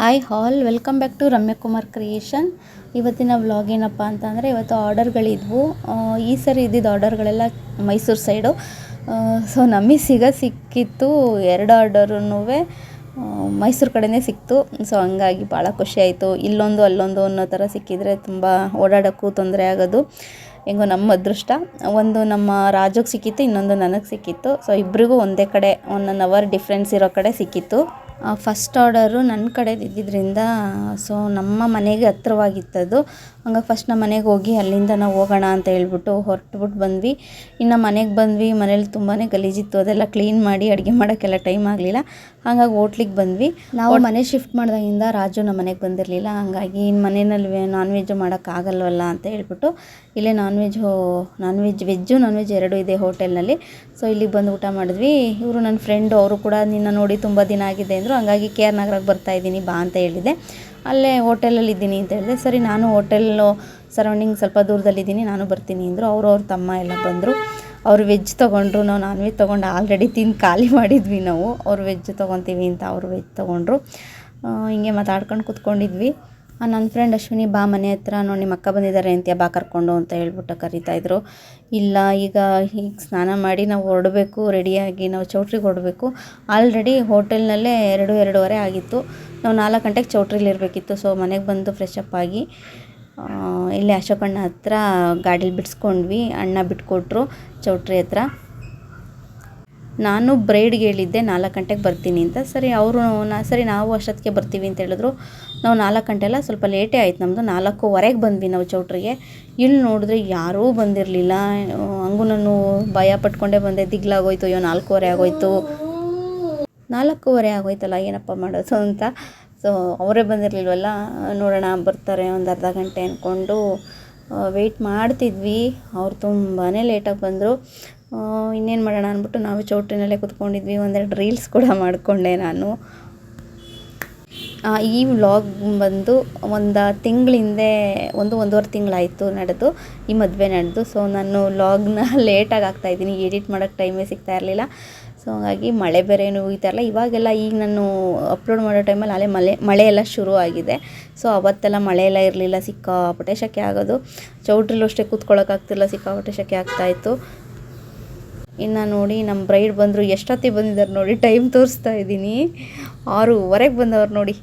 Hi all welcome back to Ramyakumar creation ಇವತ್ತಿನ vlog ಏನಪ್ಪ ಅಂತಂದರೆ, ಇವತ್ತು ಆರ್ಡರ್ಗಳಿದ್ವು. ಈ ಸರಿ ಇದ್ದಿದ್ದು ಆರ್ಡರ್ಗಳೆಲ್ಲ ಮೈಸೂರು ಸೈಡು ಸೊ ನಮಗೆ ಸಿಗ ಸಿಕ್ಕಿತ್ತು ಎರಡು ಆರ್ಡರೂ ಮೈಸೂರು ಕಡೆನೇ ಸಿಕ್ತು. ಸೊ ಹಂಗಾಗಿ ಭಾಳ ಖುಷಿ ಆಯಿತು. ಇಲ್ಲೊಂದು ಅಲ್ಲೊಂದು ಅನ್ನೋ ಥರ ಸಿಕ್ಕಿದರೆ ತುಂಬ ಓಡಾಡೋಕ್ಕೂ ತೊಂದರೆ ಆಗೋದು. ಹೆಂಗೋ ನಮ್ಮ ಅದೃಷ್ಟ, ಒಂದು ನಮ್ಮ ರಾಜುಗೆ ಸಿಕ್ಕಿತ್ತು, ಇನ್ನೊಂದು ನನಗೆ ಸಿಕ್ಕಿತ್ತು. ಸೊ ಇಬ್ಬರಿಗೂ ಒಂದೇ ಕಡೆ ಒನ್ ಒನ್ ಅವರ್ ಡಿಫ್ರೆನ್ಸ್ ಇರೋ ಕಡೆ ಸಿಕ್ಕಿತ್ತು. ಫಸ್ಟ್ ಆರ್ಡರು ನನ್ನ ಕಡೆ ಇದ್ದಿದ್ದರಿಂದ ಸೊ ನಮ್ಮ ಮನೆಗೆ ಹತ್ರವಾಗಿತ್ತದು. ಹಂಗಾಗಿ ಫಸ್ಟ್ ನಮ್ಮ ಮನೆಗೆ ಹೋಗಿ ಅಲ್ಲಿಂದ ನಾವು ಹೋಗೋಣ ಅಂತ ಹೇಳ್ಬಿಟ್ಟು ಹೊರಟ್ಬಿಟ್ಟು ಬಂದ್ವಿ. ಇನ್ನು ಮನೆಗೆ ಬಂದ್ವಿ ಮನೇಲಿ ತುಂಬಾ ಗಲೀಜಿತ್ತು ಅದೆಲ್ಲ ಕ್ಲೀನ್ ಮಾಡಿ ಅಡುಗೆ ಮಾಡೋಕ್ಕೆಲ್ಲ ಟೈಮ್ ಆಗಲಿಲ್ಲ. ಹಂಗಾಗಿ ಹೋಟ್ಲಿಗೆ ಬಂದ್ವಿ. ನಾವು ಮನೆ ಶಿಫ್ಟ್ ಮಾಡಿದಾಗಿಂದ ರಾಜು ನಮ್ಮ ಮನೆಗೆ ಬಂದಿರಲಿಲ್ಲ. ಹಂಗಾಗಿ ಇನ್ನು ಮನೆಯಲ್ಲಿ ನಾನ್ ವೆಜ್ ಮಾಡೋಕ್ಕಾಗಲ್ವಲ್ಲ ಅಂತ ಹೇಳ್ಬಿಟ್ಟು ಇಲ್ಲೇ non veg non veg veg non veg ಎರಡೂ ಇದೆ ಹೋಟೆಲ್ನಲ್ಲಿ. ಸೊ ಇಲ್ಲಿಗೆ ಬಂದು ಊಟ ಮಾಡಿದ್ವಿ. ಇವರು ನನ್ನ ಫ್ರೆಂಡು ಅವರು ಕೂಡ ನಿನ್ನ ನೋಡಿ ತುಂಬ ದಿನ ಆಗಿದೆ ಅಂದರು. ಹಂಗಾಗಿ ಕೆ ಆರ್ ನಗರಕ್ಕೆ ಬರ್ತಾಯಿದ್ದೀನಿ ಬಾ ಅಂತ ಹೇಳಿದೆ. ಅಲ್ಲೇ ಹೋಟೆಲಲ್ಲಿ ಇದ್ದೀನಿ ಅಂತ ಹೇಳಿದೆ. ಸರಿ, ನಾನು ಹೋಟೆಲ್ಲು ಸರೌಂಡಿಂಗ್ ಸ್ವಲ್ಪ ದೂರದಲ್ಲಿದ್ದೀನಿ ನಾನು ಬರ್ತೀನಿ ಅಂದರು. ಅವರು ಅವ್ರ ತಮ್ಮ ಎಲ್ಲ ಬಂದರು. ಅವ್ರು ವೆಜ್ ತೊಗೊಂಡ್ರು, ನಾವು ನಾನ್ ವೆಜ್ ತೊಗೊಂಡು ಆಲ್ರೆಡಿ ತಿಂದು ಖಾಲಿ ಮಾಡಿದ್ವಿ ನಾವು. ಅವ್ರು ವೆಜ್ ತೊಗೊತೀವಿ ಅಂತ ಅವರು ವೆಜ್ ತೊಗೊಂಡ್ರು. ಹಿಂಗೆ ಮಾತಾಡ್ಕೊಂಡು ಕೂತ್ಕೊಂಡಿದ್ವಿ. ನನ್ನ ಫ್ರೆಂಡ್ ಅಶ್ವಿನಿ ಬಾ ಮನೆ ಹತ್ರ, ನೋಡಿ ನಿಮ್ಮ ಅಕ್ಕ ಬಂದಿದ್ದಾರೆ ಅಂತ ಬಾ ಕರ್ಕೊಂಡು ಅಂತ ಹೇಳ್ಬಿಟ್ಟು ಕರಿತಾಯಿದ್ರು ಇಲ್ಲ, ಈಗ ಈಗ ಸ್ನಾನ ಮಾಡಿ ನಾವು ಹೊರಡಬೇಕು ರೆಡಿಯಾಗಿ ನಾವು ಚೌಟ್ರಿಗೆ ಹೊರಡಬೇಕು. ಆಲ್ರೆಡಿ ಹೋಟೆಲ್ನಲ್ಲೇ ಎರಡು, ಎರಡೂವರೆ ಆಗಿತ್ತು. ನಾವು ನಾಲ್ಕು ಗಂಟೆಗೆ ಚೌಟ್ರಿಲಿ ಇರಬೇಕಿತ್ತು. ಸೊ ಮನೆಗೆ ಬಂದು ಫ್ರೆಶ್ ಅಪ್ ಆಗಿ ಇಲ್ಲಿ ಅಶೋಕಣ್ಣ ಹತ್ರ ಗಾಡೀಲಿ ಬಿಡಿಸ್ಕೊಂಡ್ವಿ. ಅಣ್ಣ ಬಿಟ್ಕೊಟ್ರು ಚೌಟ್ರಿ ಹತ್ರ. ನಾನು ಬ್ರೈಡ್ಗೆ ಹೇಳಿದ್ದೆ, ನಾಲ್ಕು ಗಂಟೆಗೆ ಬರ್ತೀನಿ ಅಂತ. ಸರಿ, ಅವರು ನಾ, ಸರಿ, ನಾವು ಅಷ್ಟೊತ್ತಿಗೆ ಬರ್ತೀವಿ ಅಂತ ಹೇಳಿದ್ರು. ನಾವು ನಾಲ್ಕು ಗಂಟೆ ಎಲ್ಲ ಸ್ವಲ್ಪ ಲೇಟೇ ಆಯ್ತು ನಮ್ಮದು ನಾಲ್ಕೂವರೆಗೆ ಬಂದ್ವಿ ನಾವು ಚೌಟ್ರಿಗೆ. ಇಲ್ಲಿ ನೋಡಿದ್ರೆ ಯಾರೂ ಬಂದಿರಲಿಲ್ಲ. ಹಂಗೂ ನಾನು ಭಯ ಪಟ್ಕೊಂಡೇ ಬಂದೆ. ದಿಗ್ಲಾಗೋಯ್ತು, ಅಯ್ಯೋ, ನಾಲ್ಕೂವರೆ ಆಗೋಯ್ತು. ನಾಲ್ಕೂವರೆ ಆಗೋಯ್ತಲ್ಲ ಏನಪ್ಪ ಮಾಡೋದು ಅಂತ. ಸೊ ಅವರೇ ಬಂದಿರಲಿಲ್ವಲ್ಲ? ನೋಡೋಣ, ಬರ್ತಾರೆ ಒಂದು ಅರ್ಧ ಗಂಟೆ ಅಂದ್ಕೊಂಡು ವೆಯ್ಟ್ ಮಾಡ್ತಿದ್ವಿ. ಅವ್ರು ತುಂಬಾ ಲೇಟಾಗಿ ಬಂದರು. ಇನ್ನೇನು ಮಾಡೋಣ ಅಂದ್ಬಿಟ್ಟು ನಾವು ಚೌಟ್ರಿನಲ್ಲೇ ಕೂತ್ಕೊಂಡಿದ್ವಿ. ಒಂದೆರಡು ರೀಲ್ಸ್ ಕೂಡ ಮಾಡಿಕೊಂಡೆ ನಾನು. ಈ ವ್ಲಾಗ್ ಬಂದು ಒಂದು ತಿಂಗಳ ಹಿಂದೆ ಒಂದು ಒಂದೂವರೆ ತಿಂಗಳಾಯಿತು ನಡೆದು. ಈ ಮದುವೆ ನಡೆದು. ಸೊ ನಾನು ವ್ಲಾಗ್ನ ಲೇಟಾಗಿ ಆಗ್ತಾಯಿದ್ದೀನಿ ಎಡಿಟ್ ಮಾಡೋಕ್ಕೆ ಟೈಮೇ ಸಿಗ್ತಾ ಇರಲಿಲ್ಲ. ಸೊ ಹಾಗಾಗಿ ಮಳೆ ಬೇರೆ ಏನು ಹೋಗ್ತಾ ಇರಲ್ಲ. ಇವಾಗೆಲ್ಲ ಈಗ ನಾನು ಅಪ್ಲೋಡ್ ಮಾಡೋ ಟೈಮಲ್ಲಿ ಅಲ್ಲೇ ಮಳೆ ಮಳೆ ಎಲ್ಲ ಶುರು ಆಗಿದೆ. ಸೊ ಅವತ್ತೆಲ್ಲ ಮಳೆ ಎಲ್ಲ ಇರಲಿಲ್ಲ, ಸಿಕ್ಕಾಪಟ್ಟೆ ಶೆಕೆ ಆಗೋದು. ಚೌಟ್ರಿಲೂ ಅಷ್ಟೇ ಕೂತ್ಕೊಳ್ಳೋಕ್ಕಾಗ್ತಿಲ್ಲ ಸಿಕ್ಕಾಪಟ್ಟೆ ಶೆಕೆ ಆಗ್ತಾಯಿತ್ತು ಇನ್ನು ನೋಡಿ ನಮ್ಮ ಬ್ರೈಡ್ ಬಂದರು, ಎಷ್ಟೊತ್ತಿಗೆ ಬಂದಿದ್ದಾರೆ ನೋಡಿ ಟೈಮ್ ತೋರಿಸ್ತಾ ಇದ್ದೀನಿ. ಆರೂವರೆಗೆ ಬಂದವ್ರು ನೋಡಿ.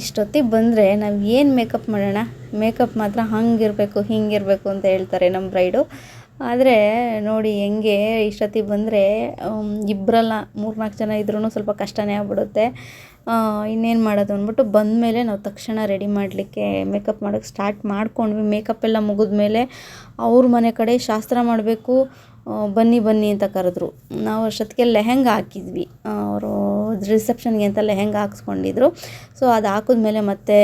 ಇಷ್ಟೊತ್ತಿಗೆ ಬಂದರೆ ನಾವು ಏನು ಮೇಕಪ್ ಮಾಡೋಣ? ಮೇಕಪ್ ಮಾತ್ರ ಹಂಗಿರಬೇಕು, ಹಿಂಗಿರಬೇಕು ಅಂತ ಹೇಳ್ತಾರೆ ನಮ್ಮ ಬ್ರೈಡು ಆದರೆ ನೋಡಿ ಹೆಂಗೆ ಇಷ್ಟೊತ್ತಿಗೆ ಬಂದರೆ ಇಬ್ಬರಲ್ಲ ಮೂರ್ನಾಲ್ಕು ಜನ ಇದ್ರೂ ಸ್ವಲ್ಪ ಕಷ್ಟನೇ ಆಗ್ಬಿಡುತ್ತೆ. ಇನ್ನೇನು ಮಾಡೋದು ಅಂದ್ಬಿಟ್ಟು ಬಂದಮೇಲೆ ನಾವು ತಕ್ಷಣ ರೆಡಿ ಮಾಡಲಿಕ್ಕೆ ಮೇಕಪ್ ಮಾಡೋಕ್ಕೆ ಸ್ಟಾರ್ಟ್ ಮಾಡ್ಕೊಂಡ್ವಿ. ಮೇಕಪ್ ಎಲ್ಲ ಮುಗಿದ್ಮೇಲೆ ಅವ್ರ ಮನೆ ಕಡೆ ಶಾಸ್ತ್ರ ಮಾಡಬೇಕು ಬನ್ನಿ ಬನ್ನಿ ಅಂತ ಕರೆದ್ರು. ನಾವು ಅಷ್ಟೊತ್ತಿಗೆ ಲೆಹೆಂಗ ಹಾಕಿದ್ವಿ. ಅವರು ರಿಸೆಪ್ಷನ್ಗೆ ಅಂತ ಲೆಹೆಂಗ ಹಾಕ್ಸ್ಕೊಂಡಿದ್ರು. ಸೊ ಅದು ಹಾಕಿದ್ಮೇಲೆ ಮತ್ತೆ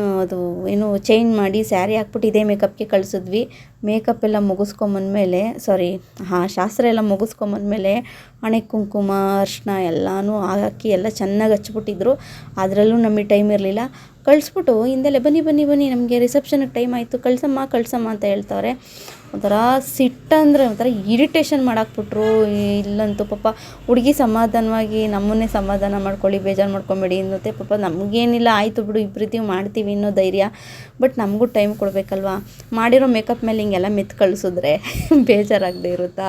ಅದು ಏನು ಚೇಂಜ್ ಮಾಡಿ ಸ್ಯಾರಿ ಹಾಕ್ಬಿಟ್ಟು ಇದೇ ಮೇಕಪ್ಗೆ ಕಳಿಸಿದ್ವಿ. ಮೇಕಪ್ ಎಲ್ಲ ಮುಗಿಸ್ಕೊಂಬಂದ್ಮೇಲೆ ಸಾರಿ ಹಾಂ, ಶಾಸ್ತ್ರ ಎಲ್ಲ ಮುಗಿಸ್ಕೊಂಬಂದ್ಮೇಲೆ ಹಣೆ ಕುಂಕುಮ ಅರ್ಶಿನ ಎಲ್ಲನೂ ಹಾಕಿ ಎಲ್ಲ ಚೆನ್ನಾಗಿ ಹಚ್ಬಿಟ್ಟಿದ್ರು. ಅದರಲ್ಲೂ ನಮಗೆ ಟೈಮ್ ಇರಲಿಲ್ಲ. ಕಳಿಸ್ಬಿಟ್ಟು ಹಿಂದೆಲೆ ಬನ್ನಿ ಬನ್ನಿ ಬನ್ನಿ, ನಮಗೆ ರಿಸೆಪ್ಷನ್ಗೆ ಟೈಮ್ ಆಯಿತು. ಕಳ್ಸಮ್ಮ ಕಳ್ಸಮ್ಮ ಅಂತ ಹೇಳ್ತವ್ರೆ. ಒಂಥರ ಸಿಟ್ಟಂದರೆ ಒಂಥರ ಇರಿಟೇಷನ್ ಮಾಡಾಕ್ಬಿಟ್ರು ಇಲ್ಲಂತೂ ಪಾಪ ಹುಡುಗಿ ಸಮಾಧಾನವಾಗಿ ನಮ್ಮನ್ನೇ ಸಮಾಧಾನ ಮಾಡ್ಕೊಳ್ಳಿ, ಬೇಜಾರು ಮಾಡ್ಕೊಬೇಡಿ ಅನ್ನತ್ತೆ. ಪಾಪ ನಮಗೇನಿಲ್ಲ, ಆಯಿತು ಬಿಡು ಇಬ್ಬರಿದ್ದೀವಿ ಮಾಡ್ತೀವಿ ಅನ್ನೋ ಧೈರ್ಯ. ಬಟ್ ನಮಗೂ ಟೈಮ್ ಕೊಡಬೇಕಲ್ವಾ? ಮಾಡಿರೋ ಮೇಕಪ್ ಮೇಲೆ ಹಿಂಗೆಲ್ಲ ಮೆತ್ತು ಕಳಿಸಿದ್ರೆ ಬೇಜಾರಾಗದೆ ಇರುತ್ತಾ?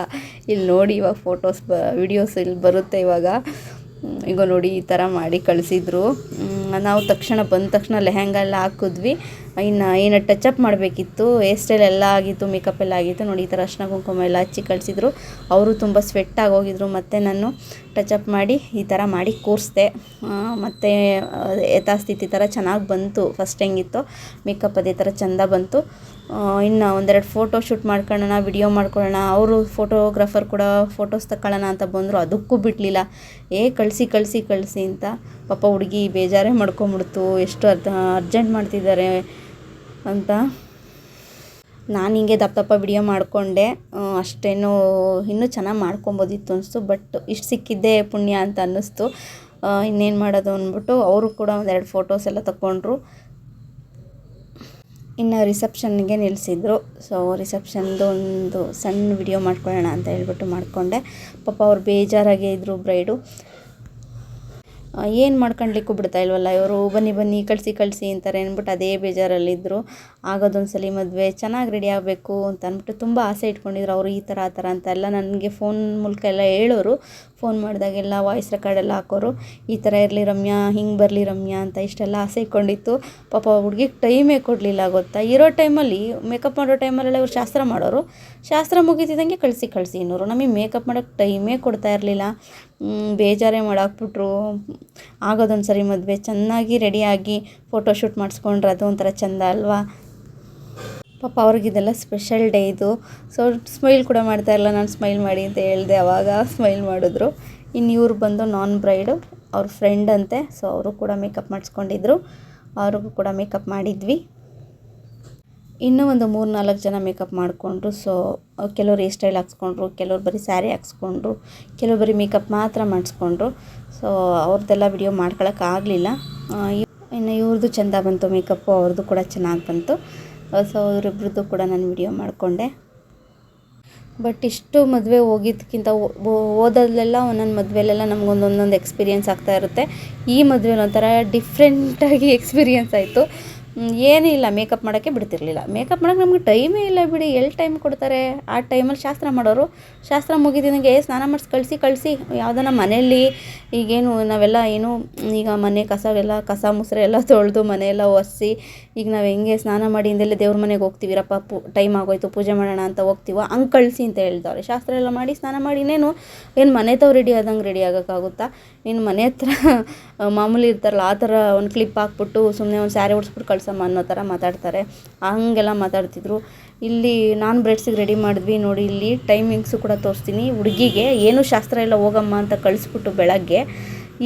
ಇಲ್ಲಿ ನೋಡಿ ಇವಾಗ ಫೋಟೋಸ್ ಬ ವಿಡಿಯೋಸ್ ಇಲ್ಲಿ ಬರುತ್ತೆ ಇವಾಗ. ಈಗ ನೋಡಿ, ಈ ಥರ ಮಾಡಿ ಕಳಿಸಿದ್ರು. ನಾವು ತಕ್ಷಣ ಬಂದ ತಕ್ಷಣ ಲೆಹೆಂಗ ಎಲ್ಲ ಹಾಕಿದ್ವಿ. ಇನ್ನು ಏನು ಟಚಪ್ ಮಾಡಬೇಕಿತ್ತು. ಹೇರ್ ಸ್ಟೈಲ್ ಎಲ್ಲ ಆಗಿತ್ತು ಮೇಕಪ್ ಎಲ್ಲ ಆಗಿತ್ತು. ನೋಡಿ, ಈ ಥರ ಅರ್ಶಿನ ಕುಂಕುಮ ಎಲ್ಲ ಹಚ್ಚಿ ಕಳಿಸಿದ್ರು. ಅವರು ತುಂಬ ಸ್ವೆಟ್ ಆಗೋಗಿದ್ರು. ಮತ್ತು ನಾನು ಟಚಪ್ ಮಾಡಿ ಈ ಥರ ಮಾಡಿ ಕೂರಿಸ್ದೆ. ಮತ್ತು ಯಥಾಸ್ಥಿತಿ ಥರ ಚೆನ್ನಾಗಿ ಬಂತು. ಫಸ್ಟ್ ಹೆಂಗಿತ್ತು ಮೇಕಪ್ ಅದೇ ಥರ ಚೆಂದ ಬಂತು. ಇನ್ನು ಒಂದೆರಡು ಫೋಟೋ ಶೂಟ್ ಮಾಡ್ಕೊಳ್ಳೋಣ ವಿಡಿಯೋ ಮಾಡ್ಕೊಳ್ಳೋಣ ಅವರು ಫೋಟೋಗ್ರಾಫರ್ ಕೂಡ ಫೋಟೋಸ್ ತಗೊಳ್ಳೋಣ ಅಂತ ಬಂದರು. ಅದಕ್ಕೂ ಬಿಡಲಿಲ್ಲ ಏ, ಕಳಿಸಿ ಕಳಿಸಿ ಕಳಿಸಿ ಅಂತ ಪಾಪ ಹುಡುಗಿ ಬೇಜಾರೇ ಮಾಡ್ಕೊಂಬಿಡ್ತು. ಎಷ್ಟು ಅರ್ಧ ಅರ್ಜೆಂಟ್ ಮಾಡ್ತಿದ್ದಾರೆ ಅಂತ. ನಾನು ಹಿಂಗೆ ದಪ್ಪ ದಪ್ಪ ವಿಡಿಯೋ ಮಾಡಿಕೊಂಡೆ. ಅಷ್ಟೇನು ಇನ್ನೂ ಚೆನ್ನಾಗಿ ಮಾಡ್ಕೊಬೋದಿತ್ತು ಅನಿಸ್ತು. ಬಟ್ ಇಷ್ಟು ಸಿಕ್ಕಿದ್ದೇ ಪುಣ್ಯ ಅಂತ ಅನ್ನಿಸ್ತು. ಇನ್ನೇನು ಮಾಡೋದು ಅಂದ್ಬಿಟ್ಟು ಅವರು ಕೂಡ ಒಂದೆರಡು ಫೋಟೋಸ್ ಎಲ್ಲ ತಗೊಂಡ್ರು ಇನ್ನು ರಿಸೆಪ್ಷನ್ಗೆ ನಿಲ್ಲಿಸಿದ್ರು ಸೊ ರಿಸೆಪ್ಷನ್ದು ಒಂದು ಸಣ್ಣ ವಿಡಿಯೋ ಮಾಡ್ಕೊಳ್ಳೋಣ ಅಂತ ಹೇಳ್ಬಿಟ್ಟು ಮಾಡಿಕೊಂಡೆ. ಪಾಪ ಅವ್ರು ಬೇಜಾರಾಗೇ ಇದ್ದರು ಬ್ರೈಡು ಏನು ಮಾಡ್ಕೊಳ್ಲಿಕ್ಕೂ ಬಿಡ್ತಾ ಇಲ್ವಲ್ಲ, ಇವರು ಬನ್ನಿ ಬನ್ನಿ, ಕಳಿಸಿ ಕಳಿಸಿ ಅಂತಾರೆ ಅಂದ್ಬಿಟ್ಟು ಅದೇ ಬೇಜಾರಲ್ಲಿದ್ದರು ಆಗೋದೊಂದು ಸಲ ಮದುವೆ ಚೆನ್ನಾಗಿ ರೆಡಿ ಆಗಬೇಕು ಅಂತ ಅಂದ್ಬಿಟ್ಟು ತುಂಬ ಆಸೆ ಇಟ್ಕೊಂಡಿದ್ರು. ಅವರು ಈ ಥರ ಆ ಥರ ಅಂತ ಎಲ್ಲ ನನಗೆ ಫೋನ್ ಮೂಲಕ ಎಲ್ಲ ಹೇಳೋರು. ಫೋನ್ ಮಾಡಿದಾಗೆಲ್ಲ ವಾಯ್ಸ್ ರೆಕಾರ್ಡ್ ಎಲ್ಲ ಹಾಕೋರು. ಈ ಥರ ಇರಲಿ ರಮ್ಯಾ, ಹಿಂಗೆ ಬರಲಿ ರಮ್ಯಾ ಅಂತ ಇಷ್ಟೆಲ್ಲ ಆಸೆ ಇಟ್ಕೊಂಡಿತ್ತು. ಪಾಪ ಹುಡ್ಗಿಗೆ ಟೈಮೇ ಕೊಡಲಿಲ್ಲ ಗೊತ್ತಾ? ಇರೋ ಟೈಮಲ್ಲಿ ಮೇಕಪ್ ಮಾಡೋ ಟೈಮಲ್ಲೆಲ್ಲ ಇವ್ರು ಶಾಸ್ತ್ರ ಮಾಡೋರು. ಶಾಸ್ತ್ರ ಮುಗಿತಿದ್ದಂಗೆ ಕಳಿಸಿ ಕಳಿಸಿ ಇನ್ನೋರು ನಮಗೆ ಮೇಕಪ್ ಮಾಡೋಕ್ಕೆ ಟೈಮೇ ಕೊಡ್ತಾ ಇರಲಿಲ್ಲ. ಬೇಜಾರೇ ಮಾಡಾಕ್ಬಿಟ್ರು. ಆಗೋದೊಂದು ಸರಿ ಮದುವೆ ಚೆನ್ನಾಗಿ ರೆಡಿಯಾಗಿ ಫೋಟೋಶೂಟ್ ಮಾಡಿಸ್ಕೊಂಡ್ರೆ ಅದು ಒಂಥರ ಚೆಂದ ಅಲ್ವಾ? ಪಾಪ ಅವ್ರಿಗಿದೆಲ್ಲ ಸ್ಪೆಷಲ್ ಡೇ ಇದು. ಸೊ ಸ್ಮೈಲ್ ಕೂಡ ಮಾಡ್ತಾ ಇಲ್ಲ ನಾನು ಸ್ಮೈಲ್ ಮಾಡಿ ಅಂತ ಹೇಳಿದೆ ಅವಾಗ ಸ್ಮೈಲ್ ಮಾಡಿದ್ರು. ಇನ್ನು ಇವ್ರು ಬಂದು ನಾನ್ ಬ್ರೈಡು ಅವ್ರ ಫ್ರೆಂಡ್ ಅಂತೆ ಸೊ ಅವರು ಕೂಡ ಮೇಕಪ್ ಮಾಡಿಸ್ಕೊಂಡಿದ್ರು. ಅವ್ರಿಗೂ ಕೂಡ ಮೇಕಪ್ ಮಾಡಿದ್ವಿ. ಇನ್ನೂ ಒಂದು ಮೂರು ನಾಲ್ಕು ಜನ ಮೇಕಪ್ ಮಾಡಿಕೊಂಡ್ರು ಸೊ ಕೆಲವರು ಹೇರ್ ಸ್ಟೈಲ್ ಹಾಕ್ಸ್ಕೊಂಡ್ರು, ಕೆಲವ್ರು ಬರೀ ಸ್ಯಾರಿ ಹಾಕ್ಸ್ಕೊಂಡ್ರು, ಕೆಲವ್ರು ಬರೀ ಮೇಕಪ್ ಮಾತ್ರ ಮಾಡಿಸ್ಕೊಂಡ್ರು. ಸೊ ಅವ್ರದ್ದೆಲ್ಲ ವಿಡಿಯೋ ಮಾಡ್ಕೊಳಕ್ಕಾಗಲಿಲ್ಲ. ಇನ್ನು ಇವ್ರದ್ದು ಚೆಂದ ಬಂತು ಮೇಕಪ್ಪು ಅವ್ರದ್ದು ಕೂಡ ಚೆನ್ನಾಗಿ ಬಂತು. ಸೊ ಅವರಿಬ್ರದ್ದು ಕೂಡ ನಾನು ವಿಡಿಯೋ ಮಾಡಿಕೊಂಡೆ. ಬಟ್ ಇಷ್ಟು ಮದುವೆ ಹೋಗಿದ್ದಕ್ಕಿಂತ ಓದೋದಲ್ಲೆಲ್ಲ ಒಂದೊಂದು ಮದುವೆಲೆಲ್ಲ ನಮಗೊಂದೊಂದೊಂದು ಎಕ್ಸ್ಪೀರಿಯೆನ್ಸ್ ಆಗ್ತಾ ಇರುತ್ತೆ. ಈ ಮದುವೆ ಒಂಥರ ಡಿಫ್ರೆಂಟಾಗಿ ಎಕ್ಸ್ಪೀರಿಯೆನ್ಸ್ ಆಯಿತು. ಏನೂ ಇಲ್ಲ ಮೇಕಪ್ ಮಾಡೋಕ್ಕೆ ಬಿಡ್ತಿರ್ಲಿಲ್ಲ. ಮೇಕಪ್ ಮಾಡೋಕ್ಕೆ ನಮಗೆ ಟೈಮೇ ಇಲ್ಲ ಬಿಡಿ. ಎಲ್ಲಿ ಟೈಮ್ ಕೊಡ್ತಾರೆ? ಆ ಟೈಮಲ್ಲಿ ಶಾಸ್ತ್ರ ಮಾಡೋರು. ಶಾಸ್ತ್ರ ಮುಗಿದಿದಂಗೆ ಸ್ನಾನ ಮಾಡಿಸಿ, ಕಳಿಸಿ ಕಳಿಸಿ. ಯಾವುದನ್ನ ಮನೆಯಲ್ಲಿ ಈಗೇನು ನಾವೆಲ್ಲ ಏನು, ಈಗ ಮನೆ ಕಸ ಎಲ್ಲ, ಕಸ, ಮುಸ್ರೆ ಎಲ್ಲ ತೊಳೆದು ಮನೆಯೆಲ್ಲ ಒರೆಸಿ ಈಗ ನಾವು ಹೆಂಗೆ ಸ್ನಾನ ಮಾಡಿ ಹಿಂದೆಲ್ಲ ದೇವ್ರ ಮನೆಗೆ ಹೋಗ್ತೀವಿರಪ್ಪ ಪು ಟೈಮ್ ಆಗೋಯ್ತು, ಪೂಜೆ ಮಾಡೋಣ ಅಂತ ಹೋಗ್ತೀವೋ ಹಂಗೆ ಕಳಿಸಿ ಅಂತ ಹೇಳ್ದವ್ರೆ. ಶಾಸ್ತ್ರ ಎಲ್ಲ ಮಾಡಿ ಸ್ನಾನ ಮಾಡಿ, ಇನ್ನೇನು, ಏನು ಮನೆ ತಾವು ರೆಡಿ ಆದಂಗೆ ರೆಡಿ ಆಗೋಕ್ಕಾಗುತ್ತಾ? ಇನ್ನು ಮನೆ ಹತ್ರ ಮಾಮೂಲಿ ಇರ್ತಾರಲ್ಲ, ಆ ಥರ ಒಂದು ಕ್ಲಿಪ್ ಹಾಕ್ಬಿಟ್ಟು ಸುಮ್ಮನೆ ಒಂದು ಸ್ಯಾರಿ ಉಡ್ಸ್ಬಿಟ್ಟು ಕಳ್ಸಮ್ಮ ಅನ್ನೋ ಥರ ಮಾತಾಡ್ತಾರೆ. ಹಂಗೆಲ್ಲ ಮಾತಾಡ್ತಿದ್ರು. ಇಲ್ಲಿ ನಾನು ಬ್ರೆಡ್ಸಿಗೆ ರೆಡಿ ಮಾಡಿದ್ವಿ ನೋಡಿ, ಇಲ್ಲಿ ಟೈಮಿಂಗ್ಸು ಕೂಡ ತೋರಿಸ್ತೀನಿ. ಹುಡುಗಿಗೆ, ಏನು ಶಾಸ್ತ್ರ ಎಲ್ಲ ಹೋಗಮ್ಮ ಅಂತ ಕಳಿಸ್ಬಿಟ್ಟು ಬೆಳಗ್ಗೆ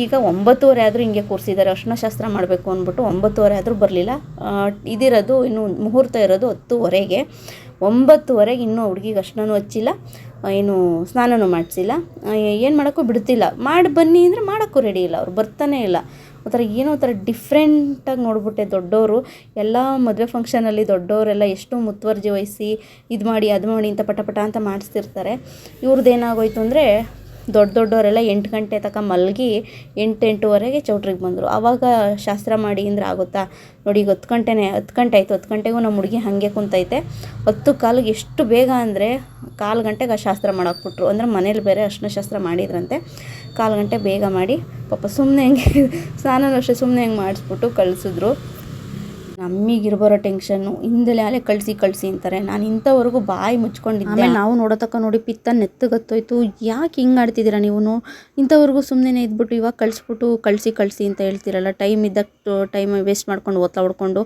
ಈಗ ಒಂಬತ್ತುವರೆ ಆದರೂ ಹಿಂಗೆ ಕೂರಿಸಿದ್ದಾರೆ. ಅರ್ಶನಶಾಸ್ತ್ರ ಮಾಡಬೇಕು ಅಂದ್ಬಿಟ್ಟು ಒಂಬತ್ತುವರೆ ಆದರೂ ಬರಲಿಲ್ಲ. ಇದಿರೋದು ಇನ್ನು ಮುಹೂರ್ತ ಇರೋದು ಹತ್ತುವರೆಗೆ. ಒಂಬತ್ತುವರೆಗೆ ಇನ್ನೂ ಹುಡುಗಿಗೆ ಅಷ್ಟನೂ ಹಚ್ಚಿಲ್ಲ. ಏನು ಸ್ನಾನನೂ ಮಾಡಿಸಿಲ್ಲ. ಏನು ಮಾಡೋಕ್ಕೂ ಬಿಡ್ತಿಲ್ಲ. ಮಾಡಿ ಬನ್ನಿ ಅಂದರೆ ಮಾಡೋಕ್ಕೂ ರೆಡಿ ಇಲ್ಲ. ಅವ್ರು ಬರ್ತಾನೆ ಇಲ್ಲ. ಒಂಥರ ಏನೋ ಒಂಥರ ಡಿಫ್ರೆಂಟಾಗಿ ನೋಡ್ಬಿಟ್ಟೆ ದೊಡ್ಡವರು ಎಲ್ಲ ಮದುವೆ ಫಂಕ್ಷನಲ್ಲಿ ದೊಡ್ಡವರೆಲ್ಲ ಎಷ್ಟು ಮುತುವರ್ಜಿ ವಹಿಸಿ ಇದು ಮಾಡಿ ಅದು ಮಾಡಿ ಅಂತ ಪಟ ಪಟ ಅಂತ ಮಾಡಿಸ್ತಿರ್ತಾರೆ. ಇವ್ರದ್ದು ಏನಾಗೋಯ್ತು ಅಂದರೆ ದೊಡ್ಡ ದೊಡ್ಡವರೆಲ್ಲ ಎಂಟು ಗಂಟೆ ತನಕ ಮಲಗಿ ಎಂಟು, ಎಂಟೂವರೆಗೆ ಚೌಟ್ರಿಗೆ ಬಂದರು. ಆವಾಗ ಶಾಸ್ತ್ರ ಮಾಡಿ ಅಂದ್ರೆ ಆಗುತ್ತಾ? ನೋಡಿ, ಈಗ ಹತ್ತು ಗಂಟೆನೇ, ಹತ್ತು ಗಂಟೆ ಆಯಿತು. ಹತ್ತು ಗಂಟೆಗೂ ನಮ್ಮ ಹುಡುಗಿ ಹಾಗೆ ಕುಂತೈತೆ. ಹತ್ತು ಕಾಲಿಗೆ ಎಷ್ಟು ಬೇಗ ಅಂದರೆ ಕಾಲು ಗಂಟೆಗೆ ಆ ಶಾಸ್ತ್ರ ಮಾಡಾಕ್ಬಿಟ್ರು ಅಂದರೆ ಮನೇಲಿ ಬೇರೆ ಅರ್ಶಿನ ಶಾಸ್ತ್ರ ಮಾಡಿದ್ರಂತೆ. ಕಾಲು ಗಂಟೆ ಬೇಗ ಮಾಡಿ ಪಾಪ ಸುಮ್ಮನೆ ಹಂಗೆ, ಸ್ನಾನನೂ ಅಷ್ಟೇ ಸುಮ್ಮನೆ ಹಂಗೆ ಮಾಡಿಸ್ಬಿಟ್ಟು ಕಳಿಸಿದ್ರು. ನಮಗಿರ್ಬರೋ ಟೆನ್ಷನ್ನು ಹಿಂದಲೇ ಅಲ್ಲೇ ಕಳಿಸಿ ಕಳಿಸಿ ಅಂತಾರೆ. ನಾನು ಇಂಥವರೆಗೂ ಬಾಯಿ ಮುಚ್ಕೊಂಡಿದ್ದೆ. ಆಮೇಲೆ ನಾವು ನೋಡೋತಕ್ಕ ನೋಡಿ ಪಿತ್ತ ನೆತ್ತಗತ್ತೋಯ್ತು. ಯಾಕೆ ಹಿಂಗೆ ಆಡ್ತಿದ್ದೀರಾ ನೀವು ಇಂಥವ್ರಿಗೂ ಸುಮ್ಮನೆ ಇದ್ಬಿಟ್ಟು ಇವಾಗ ಕಳಿಸ್ಬಿಟ್ಟು ಕಳಿಸಿ ಕಳಿಸಿ ಅಂತ ಹೇಳ್ತಿರಲ್ಲ. ಟೈಮ್ ಇದ್ದಷ್ಟು ಟೈಮ್ ವೇಸ್ಟ್ ಮಾಡ್ಕೊಂಡು ಓದ್ತಾ ಹೊಡ್ಕೊಂಡು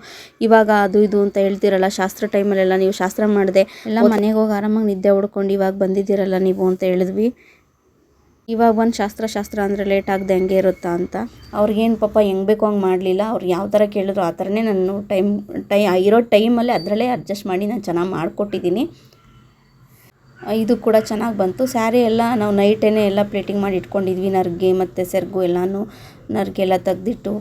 ಇವಾಗ ಅದು ಇದು ಅಂತ ಹೇಳ್ತಿರಲ್ಲ. ಶಾಸ್ತ್ರ ಟೈಮಲ್ಲೆಲ್ಲ ನೀವು ಶಾಸ್ತ್ರ ಮಾಡಿದೆ ಎಲ್ಲ ಮನೆಗೆ ಹೋಗಿ ಆರಾಮಾಗಿ ನಿದ್ದೆ ಹೊಡ್ಕೊಂಡು ಇವಾಗ ಬಂದಿದ್ದೀರಲ್ಲ ನೀವು ಅಂತ ಹೇಳಿದ್ವಿ. ಇವಾಗ ಒಂದು ಶಾಸ್ತ್ರ ಶಾಸ್ತ್ರ ಅಂದರೆ ಲೇಟ್ ಆಗದೆ ಹಂಗೆ ಇರುತ್ತಾ ಅಂತ. ಅವ್ರಿಗೇನು ಪಾಪ ಹೆಂಗೆ ಬೇಕೋ ಹಂಗೆ ಮಾಡಲಿಲ್ಲ. ಅವ್ರು ಯಾವ ಥರ ಕೇಳಿದ್ರು ಆ ಥರನೇ ನಾನು ಟೈಮ್ ಟೈ, ಇರೋ ಟೈಮಲ್ಲೇ ಅದರಲ್ಲೇ ಅಡ್ಜಸ್ಟ್ ಮಾಡಿ ನಾನು ಚೆನ್ನಾಗಿ ಮಾಡಿಕೊಟ್ಟಿದ್ದೀನಿ. ಇದು ಕೂಡ ಚೆನ್ನಾಗಿ ಬಂತು. ಸ್ಯಾರಿ ಎಲ್ಲ ನಾವು ನೈಟೇ ಎಲ್ಲ ಪ್ಲೇಟಿಂಗ್ ಮಾಡಿ ಇಟ್ಕೊಂಡಿದ್ವಿ, ನರ್ಗೆ ಮತ್ತು ಸೆರ್ಗು ಎಲ್ಲನೂ. ನರ್ಗೆಲ್ಲ ತೆಗ್ದಿಟ್ಟು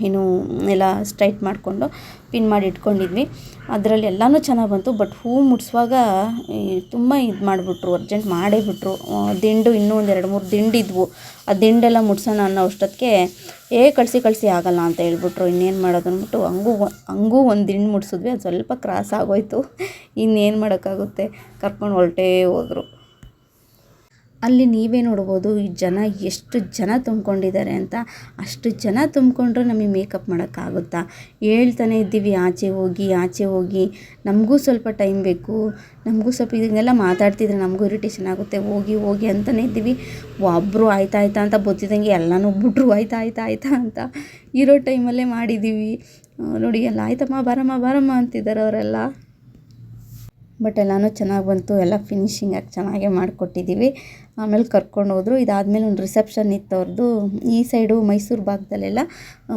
ಏನು ಎಲ್ಲ ಸ್ಟ್ರೈಟ್ ಮಾಡಿಕೊಂಡು ಪಿನ್ ಮಾಡಿ ಇಟ್ಕೊಂಡಿದ್ವಿ. ಅದರಲ್ಲಿ ಎಲ್ಲನೂ ಚೆನ್ನಾಗಿ ಬಂತು, ಬಟ್ ಹೂ ಮುಡಿಸುವಾಗ ತುಂಬ ಇದು ಮಾಡಿಬಿಟ್ರು ಅರ್ಜೆಂಟ್ ಮಾಡೇ ಬಿಟ್ರು ದಿಂಡು ಇನ್ನೂ ಒಂದು ಎರಡು ಮೂರು ದಿಂಡಿದ್ವು. ಆ ದಿಂಡೆಲ್ಲ ಮುಡ್ಸೋಣ ಅನ್ನೋ ಅಷ್ಟೊತ್ತಿಗೆ, ಏ, ಕಳಿಸಿ ಕಳಿಸಿ ಆಗಲ್ಲ ಅಂತ ಹೇಳ್ಬಿಟ್ರು. ಇನ್ನೇನು ಮಾಡೋದು ಅಂದ್ಬಿಟ್ಟು ಹಂಗೂ ಹಂಗೂ ಒಂದು ದಿಂಡು ಮುಡಿಸಿದ್ವಿ. ಅದು ಸ್ವಲ್ಪ ಕ್ರಾಸ್ ಆಗೋಯ್ತು. ಇನ್ನೇನು ಮಾಡೋಕ್ಕಾಗುತ್ತೆ? ಕರ್ಕೊಂಡು ಹೊರಟೇ ಹೋದರು. ಅಲ್ಲಿ ನೀವೇ ನೋಡ್ಬೋದು, ಈ ಜನ ಎಷ್ಟು ಜನ ತುಂಬ್ಕೊಂಡಿದ್ದಾರೆ ಅಂತ. ಅಷ್ಟು ಜನ ತುಂಬಿಕೊಂಡ್ರು ನಮಗೆ ಮೇಕಪ್ ಮಾಡೋಕ್ಕಾಗುತ್ತಾ? ಹೇಳ್ತಾನೆ ಇದ್ದೀವಿ, ಆಚೆ ಹೋಗಿ ಆಚೆ ಹೋಗಿ. ನಮಗೂ ಸ್ವಲ್ಪ ಟೈಮ್ ಬೇಕು. ನಮಗೂ ಸ್ವಲ್ಪ ಇದನ್ನೆಲ್ಲ ಮಾತಾಡ್ತಿದ್ರೆ ನಮಗೂ ಇರಿಟೇಷನ್ ಆಗುತ್ತೆ. ಹೋಗಿ ಹೋಗಿ ಅಂತಲೇ ಇದ್ದೀವಿ. ಒಬ್ಬರು ಆಯ್ತಾ ಆಯ್ತಾ ಅಂತ ಗೊತ್ತಿದ್ದಂಗೆ ಎಲ್ಲನೂ ಬಿಟ್ರು ಆಯ್ತಾ ಆಯ್ತಾ ಆಯ್ತಾ ಅಂತ ಇರೋ ಟೈಮಲ್ಲೇ ಮಾಡಿದ್ದೀವಿ. ನೋಡಿ, ಎಲ್ಲ, ಆಯ್ತಮ್ಮ, ಬಾರಮ್ಮ ಬಾರಮ್ಮ ಅಂತಿದ್ದಾರೆ ಅವರೆಲ್ಲ. ಬಟ್ ಎಲ್ಲನೂ ಚೆನ್ನಾಗಿ ಬಂತು. ಎಲ್ಲ ಫಿನಿಷಿಂಗಾಗಿ ಚೆನ್ನಾಗೇ ಮಾಡಿಕೊಟ್ಟಿದ್ದೀವಿ ಆಮೇಲೆ ಕರ್ಕೊಂಡು ಹೋದರು. ಇದಾದಮೇಲೆ ಒಂದು ರಿಸೆಪ್ಷನ್ ಇತ್ತು ಅವ್ರದ್ದು ಈ ಸೈಡು ಮೈಸೂರು ಭಾಗದಲ್ಲೆಲ್ಲ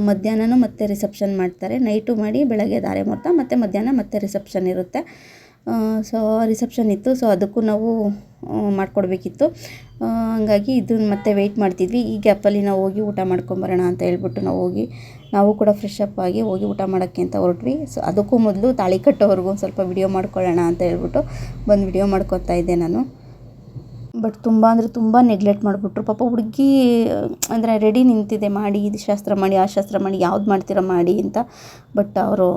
ಮಧ್ಯಾಹ್ನನೂ ಮತ್ತೆ ರಿಸೆಪ್ಷನ್ ಮಾಡ್ತಾರೆ. ನೈಟು ಮಾಡಿ ಬೆಳಗ್ಗೆ ಧಾರೆ ಮುಹೂರ್ತ ಮತ್ತು ಮಧ್ಯಾಹ್ನ ಮತ್ತೆ ರಿಸೆಪ್ಷನ್ ಇರುತ್ತೆ. ಸೊ ರಿಸೆಪ್ಷನ್ ಇತ್ತು. ಸೊ ಅದಕ್ಕೂ ನಾವು ಮಾಡಿಕೊಡ್ಬೇಕಿತ್ತು. ಹಂಗಾಗಿ ಇದನ್ನು ಮತ್ತೆ ವೆಯ್ಟ್ ಮಾಡ್ತಿದ್ವಿ. ಈ ಗ್ಯಾಪಲ್ಲಿ ನಾವು ಹೋಗಿ ಊಟ ಮಾಡ್ಕೊಂಬರೋಣ ಅಂತ ಹೇಳ್ಬಿಟ್ಟು ನಾವು ಹೋಗಿ ನಾವು ಕೂಡ ಫ್ರೆಶ್ ಅಪ್ ಆಗಿ ಹೋಗಿ ಊಟ ಮಾಡೋಕ್ಕೆ ಅಂತ ಹೊರಟ್ವಿ. ಸೊ ಅದಕ್ಕೂ ಮೊದಲು ತಾಳಿ ಕಟ್ಟೋವರೆಗೂ ಒಂದು ಸ್ವಲ್ಪ ವಿಡಿಯೋ ಮಾಡ್ಕೊಳ್ಳೋಣ ಅಂತ ಹೇಳ್ಬಿಟ್ಟು ಬಂದು ವಿಡಿಯೋ ಮಾಡ್ಕೊತಾ ಇದ್ದೆ ನಾನು. ಬಟ್ ತುಂಬ ಅಂದರೆ ತುಂಬ ನೆಗ್ಲೆಕ್ಟ್ ಮಾಡಿಬಿಟ್ರು. ಪಾಪ ಹುಡುಗಿ, ಅಂದರೆ ರೆಡಿ ನಿಂತಿದೆ, ಮಾಡಿ, ಇದು ಶಾಸ್ತ್ರ ಮಾಡಿ, ಆ ಶಾಸ್ತ್ರ ಮಾಡಿ, ಯಾವ್ದು ಮಾಡ್ತೀರಾ ಮಾಡಿ ಅಂತ. ಬಟ್ ಅವರು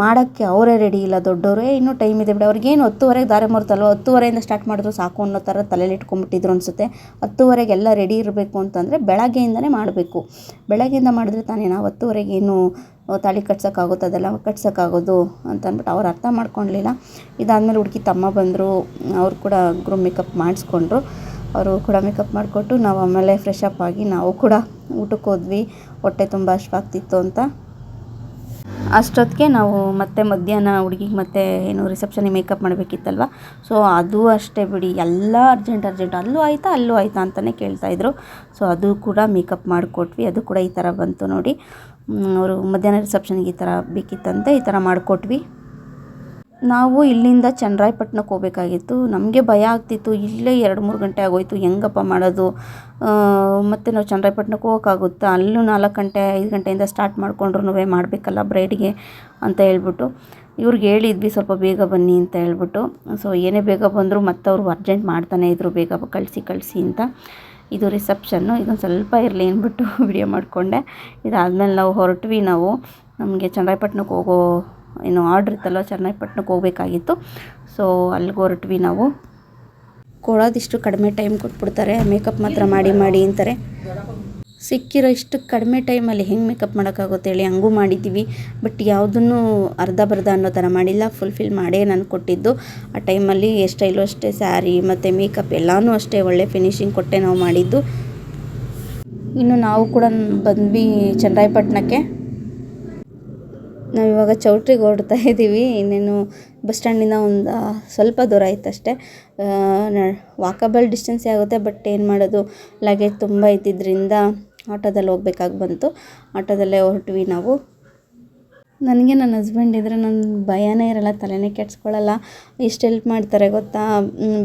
ಮಾಡೋಕ್ಕೆ ಅವರೇ ರೆಡಿ ಇಲ್ಲ. ದೊಡ್ಡವರೇ ಇನ್ನೂ ಟೈಮ್ ಇದೆ ಬಿಡಿ. ಅವ್ರಿಗೇನು ಹತ್ತುವರೆಗೆ ದಾರೆ ಮುಹೂರ್ತಲ್ವ ಹತ್ತುವರೆಯಿಂದ ಸ್ಟಾರ್ಟ್ ಮಾಡಿದ್ರು ಸಾಕು ಅನ್ನೋ ಥರ ತಲೆಯಲ್ಲಿ ಇಟ್ಕೊಂಬಿಟ್ಟಿದ್ರು ಅನಿಸುತ್ತೆ. ಹತ್ತುವರೆಗೆಲ್ಲ ರೆಡಿ ಇರಬೇಕು ಅಂತಂದರೆ ಬೆಳಗ್ಗೆಯಿಂದನೇ ಮಾಡಬೇಕು. ಬೆಳಗ್ಗೆಯಿಂದ ಮಾಡಿದ್ರೆ ತಾನೇ ನಾವು ಹತ್ತುವರೆಗೆ ಏನು ತಾಳಿ ಕಟ್ಸೋಕ್ಕಾಗುತ್ತೆ ಅದೆಲ್ಲ ಕಟ್ಸೋಕ್ಕಾಗೋದು ಅಂತ ಅಂದ್ಬಿಟ್ಟು ಅವ್ರು ಅರ್ಥ ಮಾಡ್ಕೊಳ್ಲಿಲ್ಲ ಇದಾದಮೇಲೆ ಹುಡುಗಿ ತಮ್ಮ ಬಂದರು, ಅವರು ಕೂಡ ಗ್ರೂಮ್ ಮೇಕಪ್ ಮಾಡಿಸ್ಕೊಂಡ್ರು. ಅವರು ಕೂಡ ಮೇಕಪ್ ಮಾಡಿಕೊಟ್ಟು ನಾವು ಆಮೇಲೆ ಫ್ರೆಶ್ ಅಪ್ ಆಗಿ ನಾವು ಕೂಡ ಊಟಕ್ಕೆ ಹೋದ್ವಿ. ಹೊಟ್ಟೆ ತುಂಬ ಅಶ್ವಾಗ್ತಿತ್ತು ಅಂತ. ಅಷ್ಟೊತ್ತಿಗೆ ನಾವು ಮತ್ತೆ ಮಧ್ಯಾಹ್ನ ಹುಡುಗಿಗೆ ಮತ್ತೆ ಏನು ರಿಸೆಪ್ಷನಿಗೆ ಮೇಕಪ್ ಮಾಡಬೇಕಿತ್ತಲ್ವ? ಸೊ ಅದು ಅಷ್ಟೇ ಬಿಡಿ. ಎಲ್ಲ ಅರ್ಜೆಂಟ್ ಅರ್ಜೆಂಟ್ ಅಲ್ಲೂ ಆಯಿತಾ ಅಲ್ಲೂ ಆಯಿತಾ ಅಂತಲೇ ಕೇಳ್ತಾಯಿದ್ರು ಸೊ ಅದು ಕೂಡ ಮೇಕಪ್ ಮಾಡಿಕೊಟ್ವಿ. ಅದು ಕೂಡ ಈ ಥರ ಬಂತು ನೋಡಿ. ಅವರು ಮಧ್ಯಾಹ್ನ ರಿಸೆಪ್ಷನ್ಗೆ ಈ ಥರ ಬೇಕಿತ್ತಂತೆ ಈ ಥರ ಮಾಡಿಕೊಟ್ವಿ. ನಾವು ಇಲ್ಲಿಂದ ಚನ್ನರಾಯಪಟ್ಟಣಕ್ಕೆ ಹೋಗಬೇಕಾಗಿತ್ತು. ನಮಗೆ ಭಯ ಆಗ್ತಿತ್ತು. ಇಲ್ಲೇ ಎರಡು ಮೂರು ಗಂಟೆ ಆಗೋಯ್ತು. ಹೆಂಗಪ್ಪ ಮಾಡೋದು? ಮತ್ತು ನಾವು ಚನ್ನರಾಯಪಟ್ಟಣಕ್ಕೆ ಹೋಗೋಕ್ಕಾಗುತ್ತಾ? ಅಲ್ಲೂ ನಾಲ್ಕು ಗಂಟೆ, ಐದು ಗಂಟೆಯಿಂದ ಸ್ಟಾರ್ಟ್ ಮಾಡ್ಕೊಂಡ್ರು ಮಾಡಬೇಕಲ್ಲ ಬ್ರೈಡ್ಗೆ ಅಂತ ಹೇಳ್ಬಿಟ್ಟು. ಇವ್ರಿಗೆ ಹೇಳಿದ್ವಿ, ಸ್ವಲ್ಪ ಬೇಗ ಬನ್ನಿ ಅಂತ ಹೇಳ್ಬಿಟ್ಟು. ಸೊ ಏನೇ ಬೇಗ ಬಂದರೂ ಮತ್ತೆ ಅವರು ಅರ್ಜೆಂಟ್ ಮಾಡ್ತಾನೆ ಇದ್ರು, ಬೇಗ ಕಳಿಸಿ ಕಳಿಸಿ ಅಂತ. ಇದು ರಿಸೆಪ್ಷನ್ನು ಇದೊಂದು ಸ್ವಲ್ಪ ಇರಲಿ ಅಂದ್ಬಿಟ್ಟು ವಿಡಿಯೋ ಮಾಡಿಕೊಂಡೆ. ಇದಾದಮೇಲೆ ನಾವು ಹೊರಟ್ವಿ ನಾವು. ನಮಗೆ ಚನ್ನರಾಯಪಟ್ಟಣಕ್ಕೆ ಹೋಗೋ, ಏನು ಆರ್ಡ್ರ್ ಇತ್ತಲ್ಲ ಚನ್ನರಾಯಪಟ್ಟಣಕ್ಕೆ ಹೋಗಬೇಕಾಗಿತ್ತು. ಸೊ ಅಲ್ಲಿಗೆ ಹೊರಟ್ವಿ ನಾವು. ಕೊಡೋದಿಷ್ಟು ಕಡಿಮೆ ಟೈಮ್ ಕೊಟ್ಬಿಡ್ತಾರೆ. ಮೇಕಪ್ ಮಾತ್ರ ಮಾಡಿ ಮಾಡಿ ಅಂತಾರೆ. ಸಿಕ್ಕಿರೋ ಇಷ್ಟು ಕಡಿಮೆ ಟೈಮಲ್ಲಿ ಹೆಂಗೆ ಮೇಕಪ್ ಮಾಡೋಕ್ಕಾಗುತ್ತೆ ಹೇಳಿ ಹಂಗೂ ಮಾಡಿದ್ದೀವಿ. ಬಟ್ ಯಾವುದನ್ನು ಅರ್ಧ ಬರ್ಧ ಅನ್ನೋ ಥರ ಮಾಡಿಲ್ಲ ಫುಲ್ಫಿಲ್ ಮಾಡೇ ನಾನು ಕೊಟ್ಟಿದ್ದು. ಆ ಟೈಮಲ್ಲಿ ಸ್ಟೈಲು ಅಷ್ಟೇ ಸ್ಯಾರಿ ಮತ್ತು ಮೇಕಪ್ ಎಲ್ಲನೂ ಅಷ್ಟೇ ಒಳ್ಳೆ ಫಿನಿಶಿಂಗ್ ಕೊಟ್ಟೆ ನಾವು ಮಾಡಿದ್ದು. ಇನ್ನು ನಾವು ಕೂಡ ಬಂದ್ವಿ ಚನ್ನರಾಯಪಟ್ಟಣಕ್ಕೆ ನಾವಿವಾಗ ಚೌಟ್ರಿಗೆ ಹೊರಡ್ತಾ ಇದ್ದೀವಿ ಇನ್ನೇನು ಬಸ್ ಸ್ಟ್ಯಾಂಡಿಂದ ಒಂದು ಸ್ವಲ್ಪ ದೂರ ಆಯ್ತು ವಾಕಬಲ್ ಡಿಸ್ಟೆನ್ಸೇ ಆಗುತ್ತೆ ಬಟ್ ಏನು ಮಾಡೋದು? ಲಗೇಜ್ ತುಂಬ ಇದ್ದಿದ್ದರಿಂದ ಆಟೋದಲ್ಲಿ ಹೋಗ್ಬೇಕಾಗಿ ಬಂತು. ಆಟೋದಲ್ಲೇ ಹೊರಟ್ವಿ ನಾವು. ನನಗೆ ನನ್ನ ಹಸ್ಬೆಂಡ್ ಇದ್ದರೆ ನನ್ನ ಭಯನೇ ಇರಲ್ಲ, ತಲೆನೇ ಕೆಡ್ಸ್ಕೊಳ್ಳಲ್ಲ ಎಷ್ಟು ಹೆಲ್ಪ್ ಮಾಡ್ತಾರೆ ಗೊತ್ತಾ?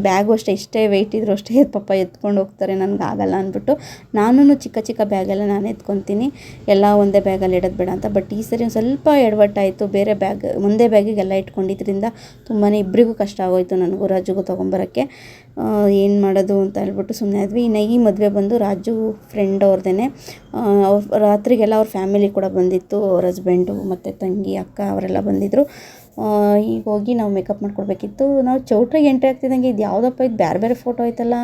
ಬ್ಯಾಗು ಅಷ್ಟೇ ಎಷ್ಟೇ ವೆಯ್ಟ್ ಇದ್ದರೂ ಅಷ್ಟೇ ಪಾಪ ಎತ್ಕೊಂಡು ಹೋಗ್ತಾರೆ, ನನಗೆ ಆಗಲ್ಲ ಅಂದ್ಬಿಟ್ಟು. ನಾನು ಚಿಕ್ಕ ಚಿಕ್ಕ ಬ್ಯಾಗೆಲ್ಲ ನಾನು ಎತ್ಕೊತೀನಿ. ಎಲ್ಲ ಒಂದೇ ಬ್ಯಾಗಲ್ಲಿ ಇಡೋದು ಬೇಡ ಅಂತ. ಬಟ್ ಈ ಸರಿ ಒಂದು ಸ್ವಲ್ಪ ಎಡವಟ್ಟಾಯಿತು, ಬೇರೆ ಬ್ಯಾಗ್ ಒಂದೇ ಬ್ಯಾಗಿಗೆಲ್ಲ ಇಟ್ಕೊಂಡಿದ್ದರಿಂದ ತುಂಬಾ ಇಬ್ಬರಿಗೂ ಕಷ್ಟ ಆಗೋಯಿತು ನನಗೂ ರಾಜುಗೂ ತೊಗೊಂಬರೋಕ್ಕೆ. ಏನು ಮಾಡೋದು ಅಂತ ಹೇಳ್ಬಿಟ್ಟು ಸುಮ್ಮನೆ ಆದ್ವಿ ಇನ್ನು ಈ ಮದುವೆ ಬಂದು ರಾಜು ಫ್ರೆಂಡ್ ಅವ್ರದ್ದೇ ರಾತ್ರಿಗೆಲ್ಲ ಅವ್ರ ಫ್ಯಾಮಿಲಿ ಕೂಡ ಬಂದಿತ್ತು. ಅವ್ರ ಹಸ್ಬೆಂಡು ಮತ್ತು ತಂಗಿ, ಅಕ್ಕ ಅವರೆಲ್ಲ ಬಂದಿದ್ದರು ಈಗ ಹೋಗಿ ನಾವು ಮೇಕಪ್ ಮಾಡ್ಕೊಡ್ಬೇಕಿತ್ತು. ನಾವು ಚೌಟ್ರಿಗೆ ಎಂಟ್ರಿ ಆಗ್ತಿದ್ದಂಗೆ ಇದು ಯಾವುದಪ್ಪ, ಇದು ಬೇರೆ ಬೇರೆ ಫೋಟೋ ಐತಲ್ಲ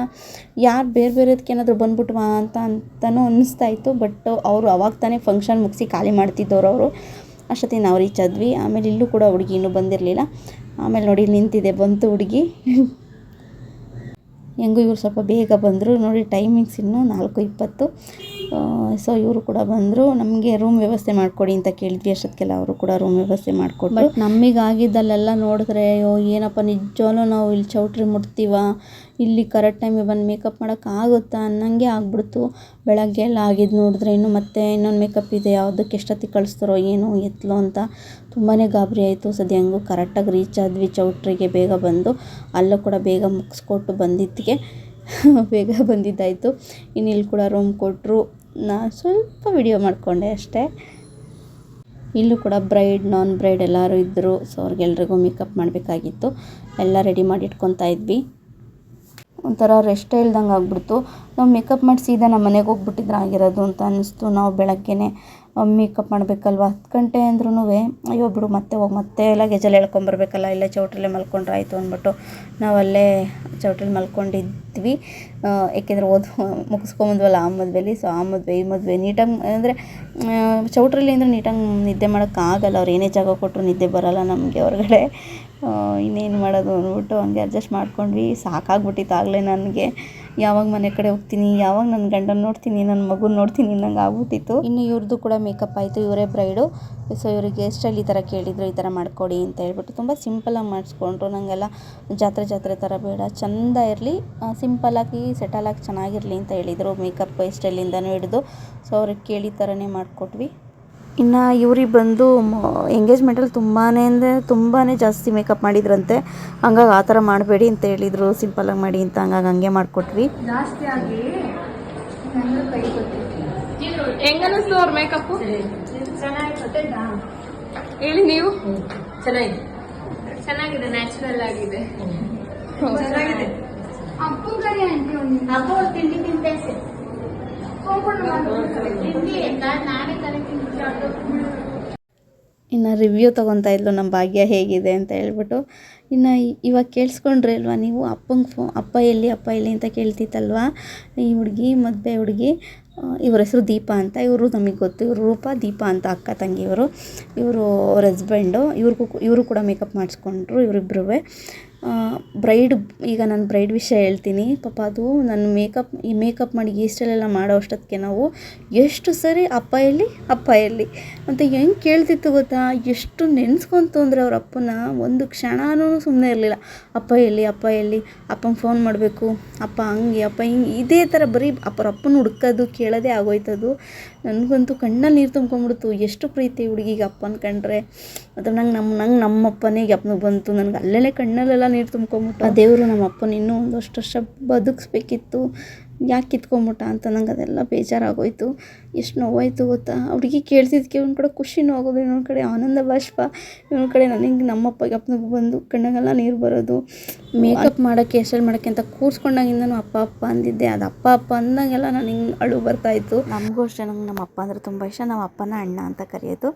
ಯಾರು ಬೇರೆ ಬೇರೆದಕ್ಕೆ ಏನಾದರೂ ಬಂದ್ಬಿಟ್ವಾ ಅಂತ ಅಂತಲೂ ಅನ್ನಿಸ್ತಾ ಇತ್ತು. ಬಟ್ ಅವರು ಅವಾಗ ತಾನೇ ಫಂಕ್ಷನ್ ಮುಗಿಸಿ ಖಾಲಿ ಮಾಡ್ತಿದ್ದವ್ರು ಅವರು. ಅಷ್ಟೊತ್ತಿಗೆ ನಾವು ರೀಚ್ ಆದ್ವಿ. ಆಮೇಲೆ ಇಲ್ಲೂ ಕೂಡ ಹುಡುಗಿ ಇನ್ನೂ ಬಂದಿರಲಿಲ್ಲ. ಆಮೇಲೆ ನೋಡಿ ನಿಂತಿದೆ ಬಂತು ಹುಡುಗಿ. ಹೆಂಗೂ ಇವ್ರು ಸ್ವಲ್ಪ ಬೇಗ ಬಂದರು. ನೋಡಿ ಟೈಮಿಂಗ್ಸ್ ಇನ್ನೂ ನಾಲ್ಕು ಇಪ್ಪತ್ತು. ಸೊ ಇವರು ಕೂಡ ಬಂದರು. ನಮಗೆ ರೂಮ್ ವ್ಯವಸ್ಥೆ ಮಾಡಿಕೊಡಿ ಅಂತ ಕೇಳಿದ್ವಿ. ಅಷ್ಟೊತ್ತಿಗೆಲ್ಲ ಅವರು ಕೂಡ ರೂಮ್ ವ್ಯವಸ್ಥೆ ಮಾಡಿಕೊಟ್ರು. ಬಟ್ ನಮಗೆ ಆಗಿದ್ದಲ್ಲೆಲ್ಲ ನೋಡಿದ್ರೆ, ಅಯ್ಯೋ, ಏನಪ್ಪ ನಿಜವಾಗ್ಲೂ ನಾವು ಇಲ್ಲಿ ಚೌಟ್ರಿ ಮುಟ್ತೀವ? ಇಲ್ಲಿ ಕರೆಕ್ಟ್ ಟೈಮಿಗೆ ಬಂದು ಮೇಕಪ್ ಮಾಡೋಕ್ಕಾಗುತ್ತಾ? ಅನ್ನಂಗೆ ಆಗ್ಬಿಡ್ತು. ಬೆಳಗ್ಗೆ ಎಲ್ಲ ಆಗಿದ್ದು ನೋಡಿದ್ರೆ ಇನ್ನು ಮತ್ತೆ ಇನ್ನೊಂದು ಮೇಕಪ್ ಇದೆ ಯಾವುದಕ್ಕೆ ಎಷ್ಟೊತ್ತಿಗೆ ಕಳಿಸ್ತಾರೋ ಏನೋ ಎತ್ತಲೋ ಅಂತ ತುಂಬಾ ಗಾಬರಿ ಆಯಿತು. ಸದ್ಯ ಹೆಂಗೂ ಕರೆಕ್ಟಾಗಿ ರೀಚ್ ಆದ್ವಿ, ಚೌಟ್ರಿಗೆ ಬೇಗ ಬಂದು. ಅಲ್ಲೂ ಕೂಡ ಬೇಗ ಮುಗಿಸ್ಕೊಟ್ಟು ಬಂದಿದ್ದಕ್ಕೆ ಬೇಗ ಬಂದಿದ್ದಾಯಿತು. ಇನ್ನು ಇಲ್ಲಿ ಕೂಡ ರೂಮ್ ಕೊಟ್ಟರು ನಾ ಸ್ವಲ್ಪ ವಿಡಿಯೋ ಮಾಡಿಕೊಂಡೆ ಅಷ್ಟೇ. ಇಲ್ಲೂ ಕೂಡ ಬ್ರೈಡ್ ನಾನ್ ಬ್ರೈಡ್ ಎಲ್ಲರೂ ಇದ್ದರು ಸೊ ಅವ್ರಿಗೆಲ್ರಿಗೂ ಮೇಕಪ್ ಮಾಡಬೇಕಾಗಿತ್ತು. ಎಲ್ಲ ರೆಡಿ ಮಾಡಿ ಇಟ್ಕೊತಾ ಇದ್ವಿ. ಒಂಥರ ರೆಸ್ಟೇ ಇಲ್ದಂಗೆ ಆಗಿಬಿಡ್ತು. ನಾವು ಮೇಕಪ್ ಮಾಡಿ ಸೀದಾ ನಮ್ಮ ಮನೆಗೆ ಹೋಗ್ಬಿಟ್ಟಿದ್ರೆ ಆಗಿರೋದು ಅಂತ ಅನ್ನಿಸ್ತು ನಾವು ಬೆಳಗ್ಗೆನೇ. ಮೇಕಪ್ ಮಾಡಬೇಕಲ್ವ? ಹತ್ತು ಗಂಟೆ ಅಂದ್ರೂ ಅಯ್ಯೋ ಬಿಡು ಮತ್ತೆ ಹೋಗಿ, ಮತ್ತೆ ಲಗೇಜಲ್ಲಿ ಎಳ್ಕೊಂಬರ್ಬೇಕಲ್ಲ ಇಲ್ಲೇ ಚೌಟ್ರಿಲೇ ಮಲ್ಕೊಂಡ್ರೆ ಆಯಿತು ಅಂದ್ಬಿಟ್ಟು ನಾವು ಅಲ್ಲೇ ಚೌಟ್ರಿಲಿ ಮಲ್ಕೊಂಡಿದ್ವಿ. ಏಕೆಂದರೆ ಓದು ಮುಗಿಸ್ಕೊಂಬಂದ್ವಲ್ಲ ಆ ಮದುವೆಲಿ ಸೊ ಆ ಮದುವೆ, ಈ ಮದುವೆ ನೀಟಾಗಿ, ಅಂದರೆ ಚೌಟ್ರಿಲಿ ಅಂದರೆ ನೀಟಾಗಿ ನಿದ್ದೆ ಮಾಡೋಕ್ಕಾಗಲ್ಲ ಅವ್ರು ಏನೇ ಜಾಗ ಕೊಟ್ಟರು ನಿದ್ದೆ ಬರೋಲ್ಲ ನಮಗೆ ಹೊರಗಡೆ. ಇನ್ನೇನು ಮಾಡೋದು ಅಂದ್ಬಿಟ್ಟು ಹಂಗೆ ಅಡ್ಜಸ್ಟ್ ಮಾಡ್ಕೊಂಡ್ವಿ. ಸಾಕಾಗ್ಬಿಟ್ಟಿತ್ತು ಆಗಲೇ ನನಗೆ. ಯಾವಾಗ ಮನೆ ಕಡೆ ಹೋಗ್ತೀನಿ, ಯಾವಾಗ ನನ್ನ ಗಂಡನ ನೋಡ್ತೀನಿ ನನ್ನ ಮಗುನ ನೋಡ್ತೀನಿ ನಂಗೆ ಆಗ್ಬಿಟ್ಟಿತ್ತು. ಇನ್ನು ಇವ್ರದ್ದು ಕೂಡ ಮೇಕಪ್ ಆಯಿತು, ಇವರೇ ಬ್ರೈಡು ಸೊ ಇವರಿಗೆ ಸ್ಟೈಲ್ ಈ ಥರ ಕೇಳಿದ್ರು, ಈ ಥರ ಮಾಡಿಕೊಡಿ ಅಂತ ಹೇಳ್ಬಿಟ್ಟು ತುಂಬ ಸಿಂಪಲಾಗಿ ಮಾಡಿಸ್ಕೊಂಡ್ರು. ನನಗೆಲ್ಲ ಜಾತ್ರೆ ಜಾತ್ರೆ ಥರ ಬೇಡ, ಚೆಂದ ಇರಲಿ ಸಿಂಪಲಾಗಿ ಸೆಟಲಾಗಿ ಚೆನ್ನಾಗಿರಲಿ ಅಂತ ಹೇಳಿದರು. ಮೇಕಪ್ ಸ್ಟೈಲಿಂದನೂ ಹಿಡಿದು. ಸೊ ಅವ್ರಿಗೆ ಕೇಳಿದ ಥರನೇ ಮಾಡಿಕೊಟ್ವಿ. ಇನ್ನು ಇವ್ರಿಗೆ ಬಂದು ಎಂಗೇಜ್ಮೆಂಟಲ್ಲಿ ತುಂಬಾ ಅಂದರೆ ತುಂಬಾ ಜಾಸ್ತಿ ಮೇಕಪ್ ಮಾಡಿದ್ರಂತೆ. ಹಂಗಾಗಿ ಆ ಥರ ಮಾಡಬೇಡಿ ಅಂತ ಹೇಳಿದರು. ಸಿಂಪಲಾಗಿ ಮಾಡಿ ಅಂತ ಹಂಗಾಗಿ ಹಂಗೆ ಮಾಡಿಕೊಟ್ವಿ. ಮೇಕಪ್ ಹೇಳಿ ನೀವು? ಚೆನ್ನಾಗಿದೆ. ಚೆನ್ನಾಗಿದೆ ನ್ಯಾಚುರಲ್ ಆಗಿದೆ. ಚೆನ್ನಾಗಿದೆ. ಅಪ್ಪು ಕರಿ ಆಂಟಿ ಒಂದು ಅಪ್ಪ ತಿಂಡಿ ತಿಂತೈತೆ ತಿಂಡಿ ನಾನೇ ಕರೆ ತಿಂತೀನಿ ಇನ್ನು ರಿವ್ಯೂ ತೊಗೊತಾ ಇದ್ಲು ನಮ್ಮ ಭಾಗ್ಯ ಹೇಗಿದೆ ಅಂತ ಹೇಳ್ಬಿಟ್ಟು. ಇನ್ನು ಇವಾಗ ಕೇಳಿಸ್ಕೊಂಡ್ರೆ ಅಲ್ವಾ ನೀವು? ಅಪ್ಪಂಗೆ ಫೋ ಅಪ್ಪ ಎಲ್ಲಿ ಅಪ್ಪ ಎಲ್ಲಿ ಅಂತ ಕೇಳ್ತಿತ್ತಲ್ವಾ? ಈ ಹುಡುಗಿ, ಮದುವೆ ಹುಡುಗಿ ಇವ್ರ ಹೆಸರು ದೀಪ ಅಂತ. ಇವರು ನಮಗೆ ಗೊತ್ತು. ಇವರು ರೂಪ, ದೀಪ ಅಂತ ಅಕ್ಕ ತಂಗಿ ಇವರು ಇವರು ಅವ್ರ ಹಸ್ಬೆಂಡು ಇವ್ರಿಗೂ ಇವರು ಕೂಡ ಮೇಕಪ್ ಮಾಡಿಸ್ಕೊಂಡ್ರು. ಇವರಿಬ್ಬರೂ ಬ್ರೈಡ್ ಈಗ ನಾನು ಬ್ರೈಡ್ ವಿಷಯ ಹೇಳ್ತೀನಿ. ಪಾಪ ಅದು ನನ್ನ ಮೇಕಪ್ ಈ ಮೇಕಪ್ ಮಾಡಿ ಈ ಸ್ಟೈಲೆಲ್ಲ ಮಾಡೋ ಅಷ್ಟೊತ್ತಿಗೆ ನಾವು ಎಷ್ಟು ಸರಿ ಅಪ್ಪ ಎಲ್ಲಿ ಅಪ್ಪ ಎಲ್ಲಿ ಅಂತ ಹೆಂಗೆ ಕೇಳ್ತಿತ್ತು ಗೊತ್ತಾ? ಎಷ್ಟು ನೆನೆಸ್ಕೊಂತು ಅಂದರೆ ಅವ್ರ ಅಪ್ಪನ ಒಂದು ಕ್ಷಣನೂ ಸುಮ್ಮನೆ ಇರಲಿಲ್ಲ. ಅಪ್ಪ ಎಲ್ಲಿ ಅಪ್ಪ ಎಲ್ಲಿ, ಅಪ್ಪಂಗೆ ಫೋನ್ ಮಾಡಬೇಕು, ಅಪ್ಪ ಹಂಗೆ, ಅಪ್ಪ ಹಿಂಗೆ, ಇದೇ ಥರ ಬರೀ ಅಪ್ಪರ ಅಪ್ಪನ ಹುಡ್ಕೋದು, ಕೇಳೋದೇ ಆಗೋಯ್ತದು. ನನಗಂತೂ ಕಣ್ಣಲ್ಲಿ ನೀರು ತುಂಬ್ಕೊಂಡ್ಬಿಡ್ತು ಎಷ್ಟು ಪ್ರೀತಿ ಹುಡುಗಿಗೆ ಅಪ್ಪನ ಕಂಡ್ರೆ. ಮತ್ತು ನಂಗೆ ನಮ್ಮ ನಂಗೆ ನಮ್ಮಪ್ಪನೇ ಅಪ್ಪನಿಗೆ ಬಂತು. ನನಗೆ ಅಲ್ಲೇ ಕಣ್ಣಲ್ಲೆಲ್ಲ ನೀರು ತುಂಬ್ಕೊಂಬಿಟ್ಟು ಆ ದೇವರು ನಮ್ಮ ಅಪ್ಪನ ಇನ್ನೂ ಒಂದಷ್ಟು ವರ್ಷ ಬದುಕಿಸ್ಬೇಕಿತ್ತು. ಯಾಕೆ ಕಿತ್ಕೊಂಬಿಟ್ಟ ಅಂತ ನಂಗೆ ಅದೆಲ್ಲ ಬೇಜಾರಾಗೋಯ್ತು. ಎಷ್ಟು ನೋವಾಯ್ತು ಗೊತ್ತಾ? ಹುಡುಗಿ ಕೇಳ್ತಿದ್ದಕ್ಕೆ ಒಂದು ಕಡೆ ಖುಷಿನೂ ಆಗೋದು ಇನ್ನೊಂದು ಕಡೆ ಆನಂದ ಬಾಷ್ಪ ಇನ್ನೊಂದು ಕಡೆ ನನಗೆ ನಮ್ಮಪ್ಪಗೆ ಅಪ್ಪನಿಗೆ ಬಂದು ಕಣ್ಣಾಗೆಲ್ಲ ನೀರು ಬರೋದು. ಮೇಕಪ್ ಮಾಡೋಕ್ಕೆ ಹೆಸರು ಮಾಡೋಕ್ಕೆ ಅಂತ ಕೂರ್ಸ್ಕೊಂಡಾಗಿಂದನೂ ಅಪ್ಪ ಅಪ್ಪ ಅಂದಿದ್ದೆ. ಅದು ಅಪ್ಪ ಅಪ್ಪ ಅಂದಾಗೆಲ್ಲ ನನಗೆ ಅಳು ಬರ್ತಾಯಿತ್ತು ನಮಗೂ ಅಷ್ಟೇ ನಂಗೆ ನಮ್ಮ ಅಪ್ಪ ಅಂದರೆ ತುಂಬ ಇಷ್ಟ. ನಮ್ಮ ಅಪ್ಪನ ಅಣ್ಣ ಅಂತ ಕರೆಯೋದು.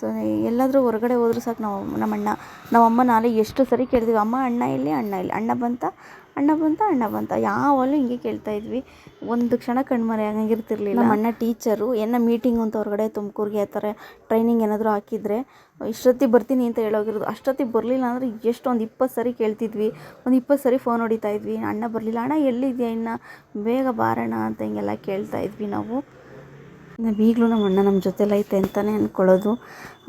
ಸೊ ಎಲ್ಲಾದರೂ ಹೊರಗಡೆ ಹೋದ್ರೂ ಸಾಕು ನಾವು ನಮ್ಮ ಅಣ್ಣ ನಮ್ಮಮ್ಮ ನಾಳೆ ಎಷ್ಟು ಸರಿ ಕೇಳ್ತೀವಿ ಅಮ್ಮ ಅಣ್ಣ ಇಲ್ಲಿ ಅಣ್ಣ ಇಲ್ಲಿ ಅಣ್ಣ ಬಂತ? ಅಣ್ಣ ಬಂತ ಅಣ್ಣ ಬಂತ. ಯಾವಾಗಲೂ ಹಿಂಗೆ ಕೇಳ್ತಾ ಇದ್ವಿ. ಒಂದು ಕ್ಷಣ ಕಣ್ಮರೆ ಹಂಗಿರ್ತಿರ್ಲಿಲ್ಲ. ನಮ್ಮ ಅಣ್ಣ ಟೀಚರು, ಏನೋ ಮೀಟಿಂಗ್ ಅಂತ ಹೊರಗಡೆ ತುಮಕೂರಿಗೆ ಆ ಥರ ಟ್ರೈನಿಂಗ್ ಏನಾದರೂ ಹಾಕಿದರೆ ಇಷ್ಟೊತ್ತಿಗೆ ಬರ್ತೀನಿ ಅಂತ ಹೇಳೋಗಿರೋದು ಅಷ್ಟೊತ್ತಿಗೆ ಬರಲಿಲ್ಲ ಅಂದರೆ ಎಷ್ಟು ಒಂದು ಇಪ್ಪತ್ತು ಸರಿ ಕೇಳ್ತಿದ್ವಿ. ಒಂದು ಇಪ್ಪತ್ತು ಸರಿ ಫೋನ್ ಹೊಡಿತಾ ಇದ್ವಿ. ಅಣ್ಣ ಬರಲಿಲ್ಲ. ಅಣ್ಣ ಎಲ್ಲಿದೆಯಾ ಇನ್ನು? ಬೇಗ ಬಾರಣ ಅಂತ ಹಿಂಗೆಲ್ಲ ಕೇಳ್ತಾ ಇದ್ವಿ ನಾವು. ನಾವು ಈಗಲೂ ನಮ್ಮ ಅಣ್ಣ ನಮ್ಮ ಜೊತೆಲೈತೆ ಅಂತಲೇ ಅಂದ್ಕೊಳ್ಳೋದು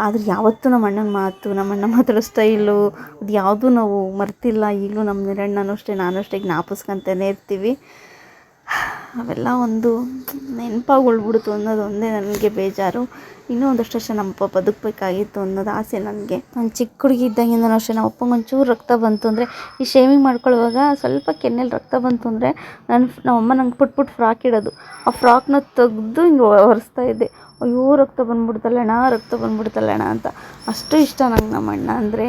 ಆದ್ರೆ ಯಾವತ್ತೂ ನಮ್ಮ ಅಣ್ಣನ ಮಾತು, ನಮ್ಮ ಅಣ್ಣ ಮಾತಾಡೋ ಸ್ಟೈಲು, ಅದು ಯಾವುದೂ ನಾವು ಮರ್ತಿಲ್ಲ. ಈಗಲೂ ನಮ್ಮ ನಿರಣ್ಣನೂ ಅಷ್ಟೇ, ನಾನು ಅಷ್ಟೇ ಜ್ಞಾಪಿಸ್ಕೊಂತಾನೆ ಇರ್ತೀವಿ. ಅವೆಲ್ಲ ಒಂದು ನೆನಪಾಗಿ ಉಳ್ಬಿಡ್ತು ಅನ್ನೋದು ಒಂದೇ ನನಗೆ ಬೇಜಾರು. ಇನ್ನೂ ಒಂದಷ್ಟು ವರ್ಷ ನಮ್ಮಪ್ಪ ಬದುಕಬೇಕಾಗಿತ್ತು ಅನ್ನೋದು ಆಸೆ ನನಗೆ. ನಾನು ಚಿಕ್ಕ ಹುಡುಗಿ ಇದ್ದಾಗಿಂದನೂ ಅಷ್ಟೇ, ನಮ್ಮ ಅಪ್ಪಂಗೆ ಒಂಚೂರು ರಕ್ತ ಬಂತು ಅಂದರೆ, ಈ ಶೇವಿಂಗ್ ಮಾಡ್ಕೊಳ್ಳುವಾಗ ಸ್ವಲ್ಪ ಕೆನ್ನೆಲ್ಲಿ ರಕ್ತ ಬಂತು ಅಂದರೆ ನನ್ನ ನಮ್ಮಮ್ಮ ನಂಗೆ ಪುಟ್ ಪುಟ್ ಫ್ರಾಕ್ ಇಡೋದು. ಆ ಫ್ರಾಕ್ನ ತೆಗ್ದು ಹಿಂಗೆ ಒರೆಸ್ತಾ ಇದ್ದೆ. ಅಯ್ಯೋ, ರಕ್ತ ಬಂದ್ಬಿಡ್ತಲ್ಲಣ್ಣ ರಕ್ತ ಬಂದ್ಬಿಡ್ತಲ್ಲಣ್ಣ ಅಂತ. ಅಷ್ಟು ಇಷ್ಟ ನಂಗೆ ನಮ್ಮ ಅಣ್ಣ ಅಂದರೆ.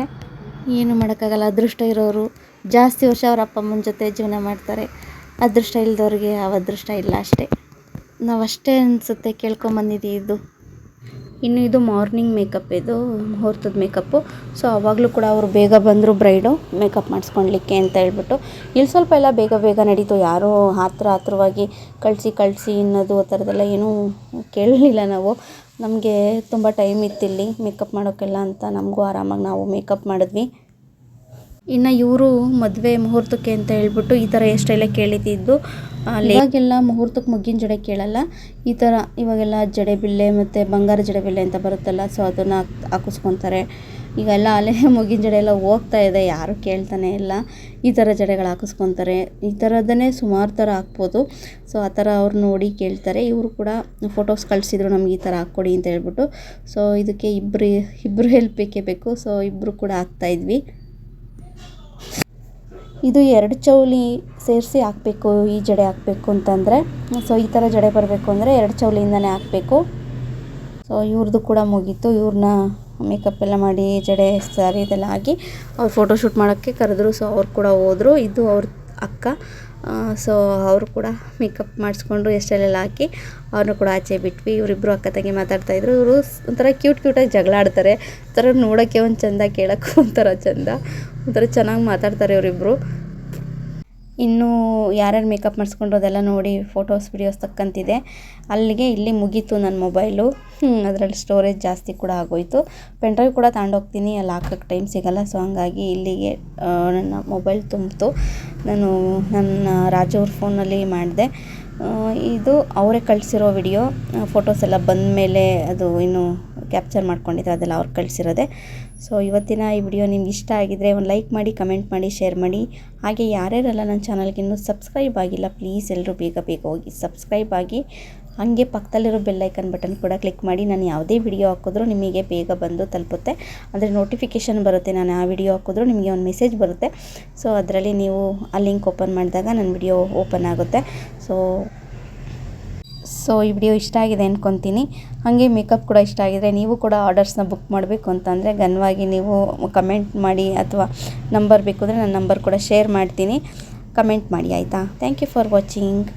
ಏನು ಮಾಡೋಕ್ಕಾಗಲ್ಲ, ಅದೃಷ್ಟ ಇರೋರು. ಜಾಸ್ತಿ ವರ್ಷ ಅವ್ರ ಅಪ್ಪ ಅಮ್ಮನ ಜೊತೆ ಜೀವನ ಮಾಡ್ತಾರೆ. ಅದೃಷ್ಟ ಇಲ್ದವ್ರಿಗೆ ಯಾವ ಅದೃಷ್ಟ ಇಲ್ಲ ಅಷ್ಟೇ. ನಾವು ಅಷ್ಟೇ ಅನಿಸುತ್ತೆ ಇದು. ಇನ್ನು ಇದು ಮಾರ್ನಿಂಗ್ ಮೇಕಪ್ ಇದು ಮುಹೂರ್ತದ ಮೇಕಪ್ಪು ಸೊ ಅವಾಗಲೂ ಕೂಡ ಅವರು ಬೇಗ ಬಂದರು ಬ್ರೈಡು ಮೇಕಪ್ ಮಾಡಿಸ್ಕೊಳ್ಲಿಕ್ಕೆ ಅಂತ ಹೇಳ್ಬಿಟ್ಟು. ಇಲ್ಲಿ ಸ್ವಲ್ಪ ಎಲ್ಲ ಬೇಗ ಬೇಗ ನಡೀತು. ಯಾರೂ ಹತ್ರ ಹತ್ರವಾಗಿ ಕಳಿಸಿ ಕಳಿಸಿ ಅನ್ನೋದು ಆ ಥರದ್ದೆಲ್ಲ ಏನೂ ಕೇಳಲಿಲ್ಲ ನಾವು. ನಮಗೆ ತುಂಬ ಟೈಮ್ ಇತ್ತಿಲ್ಲಿ ಮೇಕಪ್ ಮಾಡೋಕ್ಕೆಲ್ಲ ಅಂತ. ನಮಗೂ ಆರಾಮಾಗಿ ನಾವು ಮೇಕಪ್ ಮಾಡಿದ್ವಿ. ಇನ್ನು ಇವರು ಮದುವೆ ಮುಹೂರ್ತಕ್ಕೆ ಅಂತ ಹೇಳ್ಬಿಟ್ಟು ಈ ಥರ ಹೇರ್ ಸ್ಟೈಲೇ ಕೇಳಿದ್ದು ಇವಾಗೆಲ್ಲ ಮುಹೂರ್ತಕ್ಕೆ ಮುಗ್ಗಿನ ಜಡೆ ಕೇಳಲ್ಲ. ಈ ಥರ ಇವಾಗೆಲ್ಲ ಜಡೆ ಬಿಲ್ಲೆ ಮತ್ತು ಬಂಗಾರ ಜಡೆ ಬಿಲ್ಲೆ ಅಂತ ಬರುತ್ತಲ್ಲ, ಸೊ ಅದನ್ನು ಹಾಕಿಸ್ಕೊತಾರೆ. ಹಾಕಿಸ್ಕೊತಾರೆ ಈಗೆಲ್ಲ ಅಲೆ ಮುಗಿನ ಜಡೆ ಎಲ್ಲ ಹೋಗ್ತಾ ಇದೆ, ಯಾರು ಕೇಳ್ತಾನೆ ಇಲ್ಲ. ಈ ಥರ ಜಡೆಗಳು ಹಾಕಿಸ್ಕೊತಾರೆ. ಈ ಥರದನ್ನೇ ಸುಮಾರು ಥರ ಹಾಕ್ಬೋದು. ಸೊ ಆ ಥರ ಅವ್ರು ನೋಡಿ ಕೇಳ್ತಾರೆ. ಇವರು ಕೂಡ ಫೋಟೋಸ್ ಕಳಿಸಿದ್ರು ನಮ್ಗೆ ಈ ಥರ ಹಾಕ್ಕೊಡಿ ಅಂತ ಹೇಳ್ಬಿಟ್ಟು. ಸೊ ಇದಕ್ಕೆ ಇಬ್ಬರು ಇಬ್ಬರು ಹೆಲ್ಪ್ ಬೇಕೇ ಬೇಕು? ಸೊ ಇಬ್ಬರು ಕೂಡ ಹಾಕ್ತಾಯಿದ್ವಿ ಇದು ಎರಡು ಚೌಲಿ ಸೇರಿಸಿ ಹಾಕಬೇಕು, ಈ ಜಡೆ ಹಾಕಬೇಕು ಅಂತಂದರೆ. ಸೊ ಈ ಥರ ಜಡೆ ಬರಬೇಕು ಅಂದರೆ ಎರಡು ಚೌಲಿಯಿಂದನೇ ಹಾಕಬೇಕು. ಸೊ ಇವ್ರದ್ದು ಕೂಡ ಮುಗೀತು. ಇವ್ರನ್ನ ಮೇಕಪ್ ಎಲ್ಲ ಮಾಡಿ, ಜಡೆ ಸಾರಿ ಇದೆಲ್ಲ ಹಾಕಿ ಅವ್ರು ಫೋಟೋಶೂಟ್ ಮಾಡೋಕ್ಕೆ ಕರೆದ್ರು. ಸೊ ಅವ್ರು ಕೂಡ ಹೋದರು. ಇದು ಅವ್ರ ಅಕ್ಕ. ಸೊ ಅವರು ಕೂಡ ಮೇಕಪ್ ಮಾಡಿಸ್ಕೊಂಡು ಎಷ್ಟೆಲ್ಲ ಹಾಕಿ ಅವ್ರನ್ನ ಕೂಡ ಆಚೆ ಬಿಟ್ವಿ. ಇವರಿಬ್ಬರು ಅಕ್ಕ ತಂಗಿ ಮಾತಾಡ್ತಾಯಿದ್ರು ಇವರು ಒಂಥರ ಕ್ಯೂಟ್ ಕ್ಯೂಟಾಗಿ ಜಗಳ ಆಡ್ತಾರೆ. ಒಂಥರ ನೋಡೋಕ್ಕೆ ಒಂದು ಚಂದ ಕೇಳೋಕ್ಕೂ ಒಂಥರ ಚಂದ, ಒಂಥರ ಚೆನ್ನಾಗಿ ಮಾತಾಡ್ತಾರೆ ಇವರಿಬ್ಬರು ಇನ್ನು ಯಾರ್ಯಾರು ಮೇಕಪ್ ಮಾಡಿಸ್ಕೊಂಡ್ರು ಅದೆಲ್ಲ ನೋಡಿ ಫೋಟೋಸ್, ವಿಡಿಯೋಸ್ ತಕ್ಕಂತಿದೆ. ಅಲ್ಲಿಗೆ ಇಲ್ಲಿ ಮುಗೀತು ನನ್ನ ಮೊಬೈಲು. ಅದರಲ್ಲಿ ಸ್ಟೋರೇಜ್ ಜಾಸ್ತಿ ಕೂಡ ಆಗೋಯಿತು. ಪೆನ್ಡ್ರೈವ್ ಕೂಡ ತಗೊಂಡೋಗ್ತೀನಿ ಅಲ್ಲಿ ಹಾಕೋಕ್ಕೆ ಟೈಮ್ ಸಿಗಲ್ಲ. ಸೊ ಹಂಗಾಗಿ ಇಲ್ಲಿಗೆ ನನ್ನ ಮೊಬೈಲ್ ತುಂಬಿತು. ನಾನು ನನ್ನ ರಾಜು ಅವ್ರ ಫೋನಲ್ಲಿ ಮಾಡಿದೆ. ಇದು ಅವರೇ ಕಳಿಸಿರೋ ವಿಡಿಯೋ. ಫೋಟೋಸ್ ಎಲ್ಲ ಬಂದ ಮೇಲೆ ಅದು ಇನ್ನು ಕ್ಯಾಪ್ಚರ್ ಮಾಡ್ಕೊಂಡಿದ್ದೆ ಅದೆಲ್ಲ ಅವ್ರು ಕಳಿಸಿರೋದೆ. ಸೊ ಇವತ್ತಿನ ಈ ವಿಡಿಯೋ ನಿಮ್ಗೆ ಇಷ್ಟ ಆಗಿದ್ರೆ ಒಂದು ಲೈಕ್ ಮಾಡಿ ಕಮೆಂಟ್ ಮಾಡಿ ಶೇರ್ ಮಾಡಿ. ಹಾಗೆ ಯಾರ್ಯಾರೆಲ್ಲ ನನ್ನ ಚಾನಲ್ಗೆ ಇನ್ನೂ ಸಬ್ಸ್ಕ್ರೈಬ್ ಆಗಿಲ್ಲ ಪ್ಲೀಸ್ ಎಲ್ಲರೂ ಬೇಗ ಬೇಗ ಹೋಗಿ ಸಬ್ಸ್ಕ್ರೈಬ್ ಆಗಿ. ಹಾಗೆ ಪಕ್ಕದಲ್ಲಿರೋ ಬೆಲ್ಲೈಕನ್ ಬಟನ್ ಕೂಡ ಕ್ಲಿಕ್ ಮಾಡಿ. ನಾನು ಯಾವುದೇ ವಿಡಿಯೋ ಹಾಕಿದ್ರೂ ನಿಮಗೆ ಬೇಗ ಬಂದು ತಲುಪುತ್ತೆ. ಅಂದರೆ ನೋಟಿಫಿಕೇಷನ್ ಬರುತ್ತೆ, ನಾನು ಆ ವಿಡಿಯೋ ಹಾಕಿದ್ರೂ ನಿಮಗೆ ಒಂದು ಮೆಸೇಜ್ ಬರುತ್ತೆ. ಸೊ ಅದರಲ್ಲಿ ನೀವು ಆ ಲಿಂಕ್ ಓಪನ್ ಮಾಡಿದಾಗ ನನ್ನ ವಿಡಿಯೋ ಓಪನ್ ಆಗುತ್ತೆ. ಸೊ ಸೊ ಈ ವಿಡಿಯೋ ಇಷ್ಟ ಆಗಿದೆ ಅಂದ್ಕೊತೀನಿ ಹಾಗೆ ಮೇಕಪ್ ಕೂಡ ಇಷ್ಟ ಆಗಿದ್ರೆ ನೀವು ಕೂಡ ಆರ್ಡರ್ಸ್ನ ಬುಕ್ ಮಾಡಬೇಕು ಅಂತಂದರೆ ಘನವಾಗಿ ನೀವು ಕಮೆಂಟ್ ಮಾಡಿ ಅಥವಾ ನಂಬರ್ ಬೇಕು ಅಂದರೆ ನನ್ನ ನಂಬರ್ ಕೂಡ ಶೇರ್ ಮಾಡ್ತೀನಿ. ಕಮೆಂಟ್ ಮಾಡಿ ಆಯಿತಾ? Thank you for watching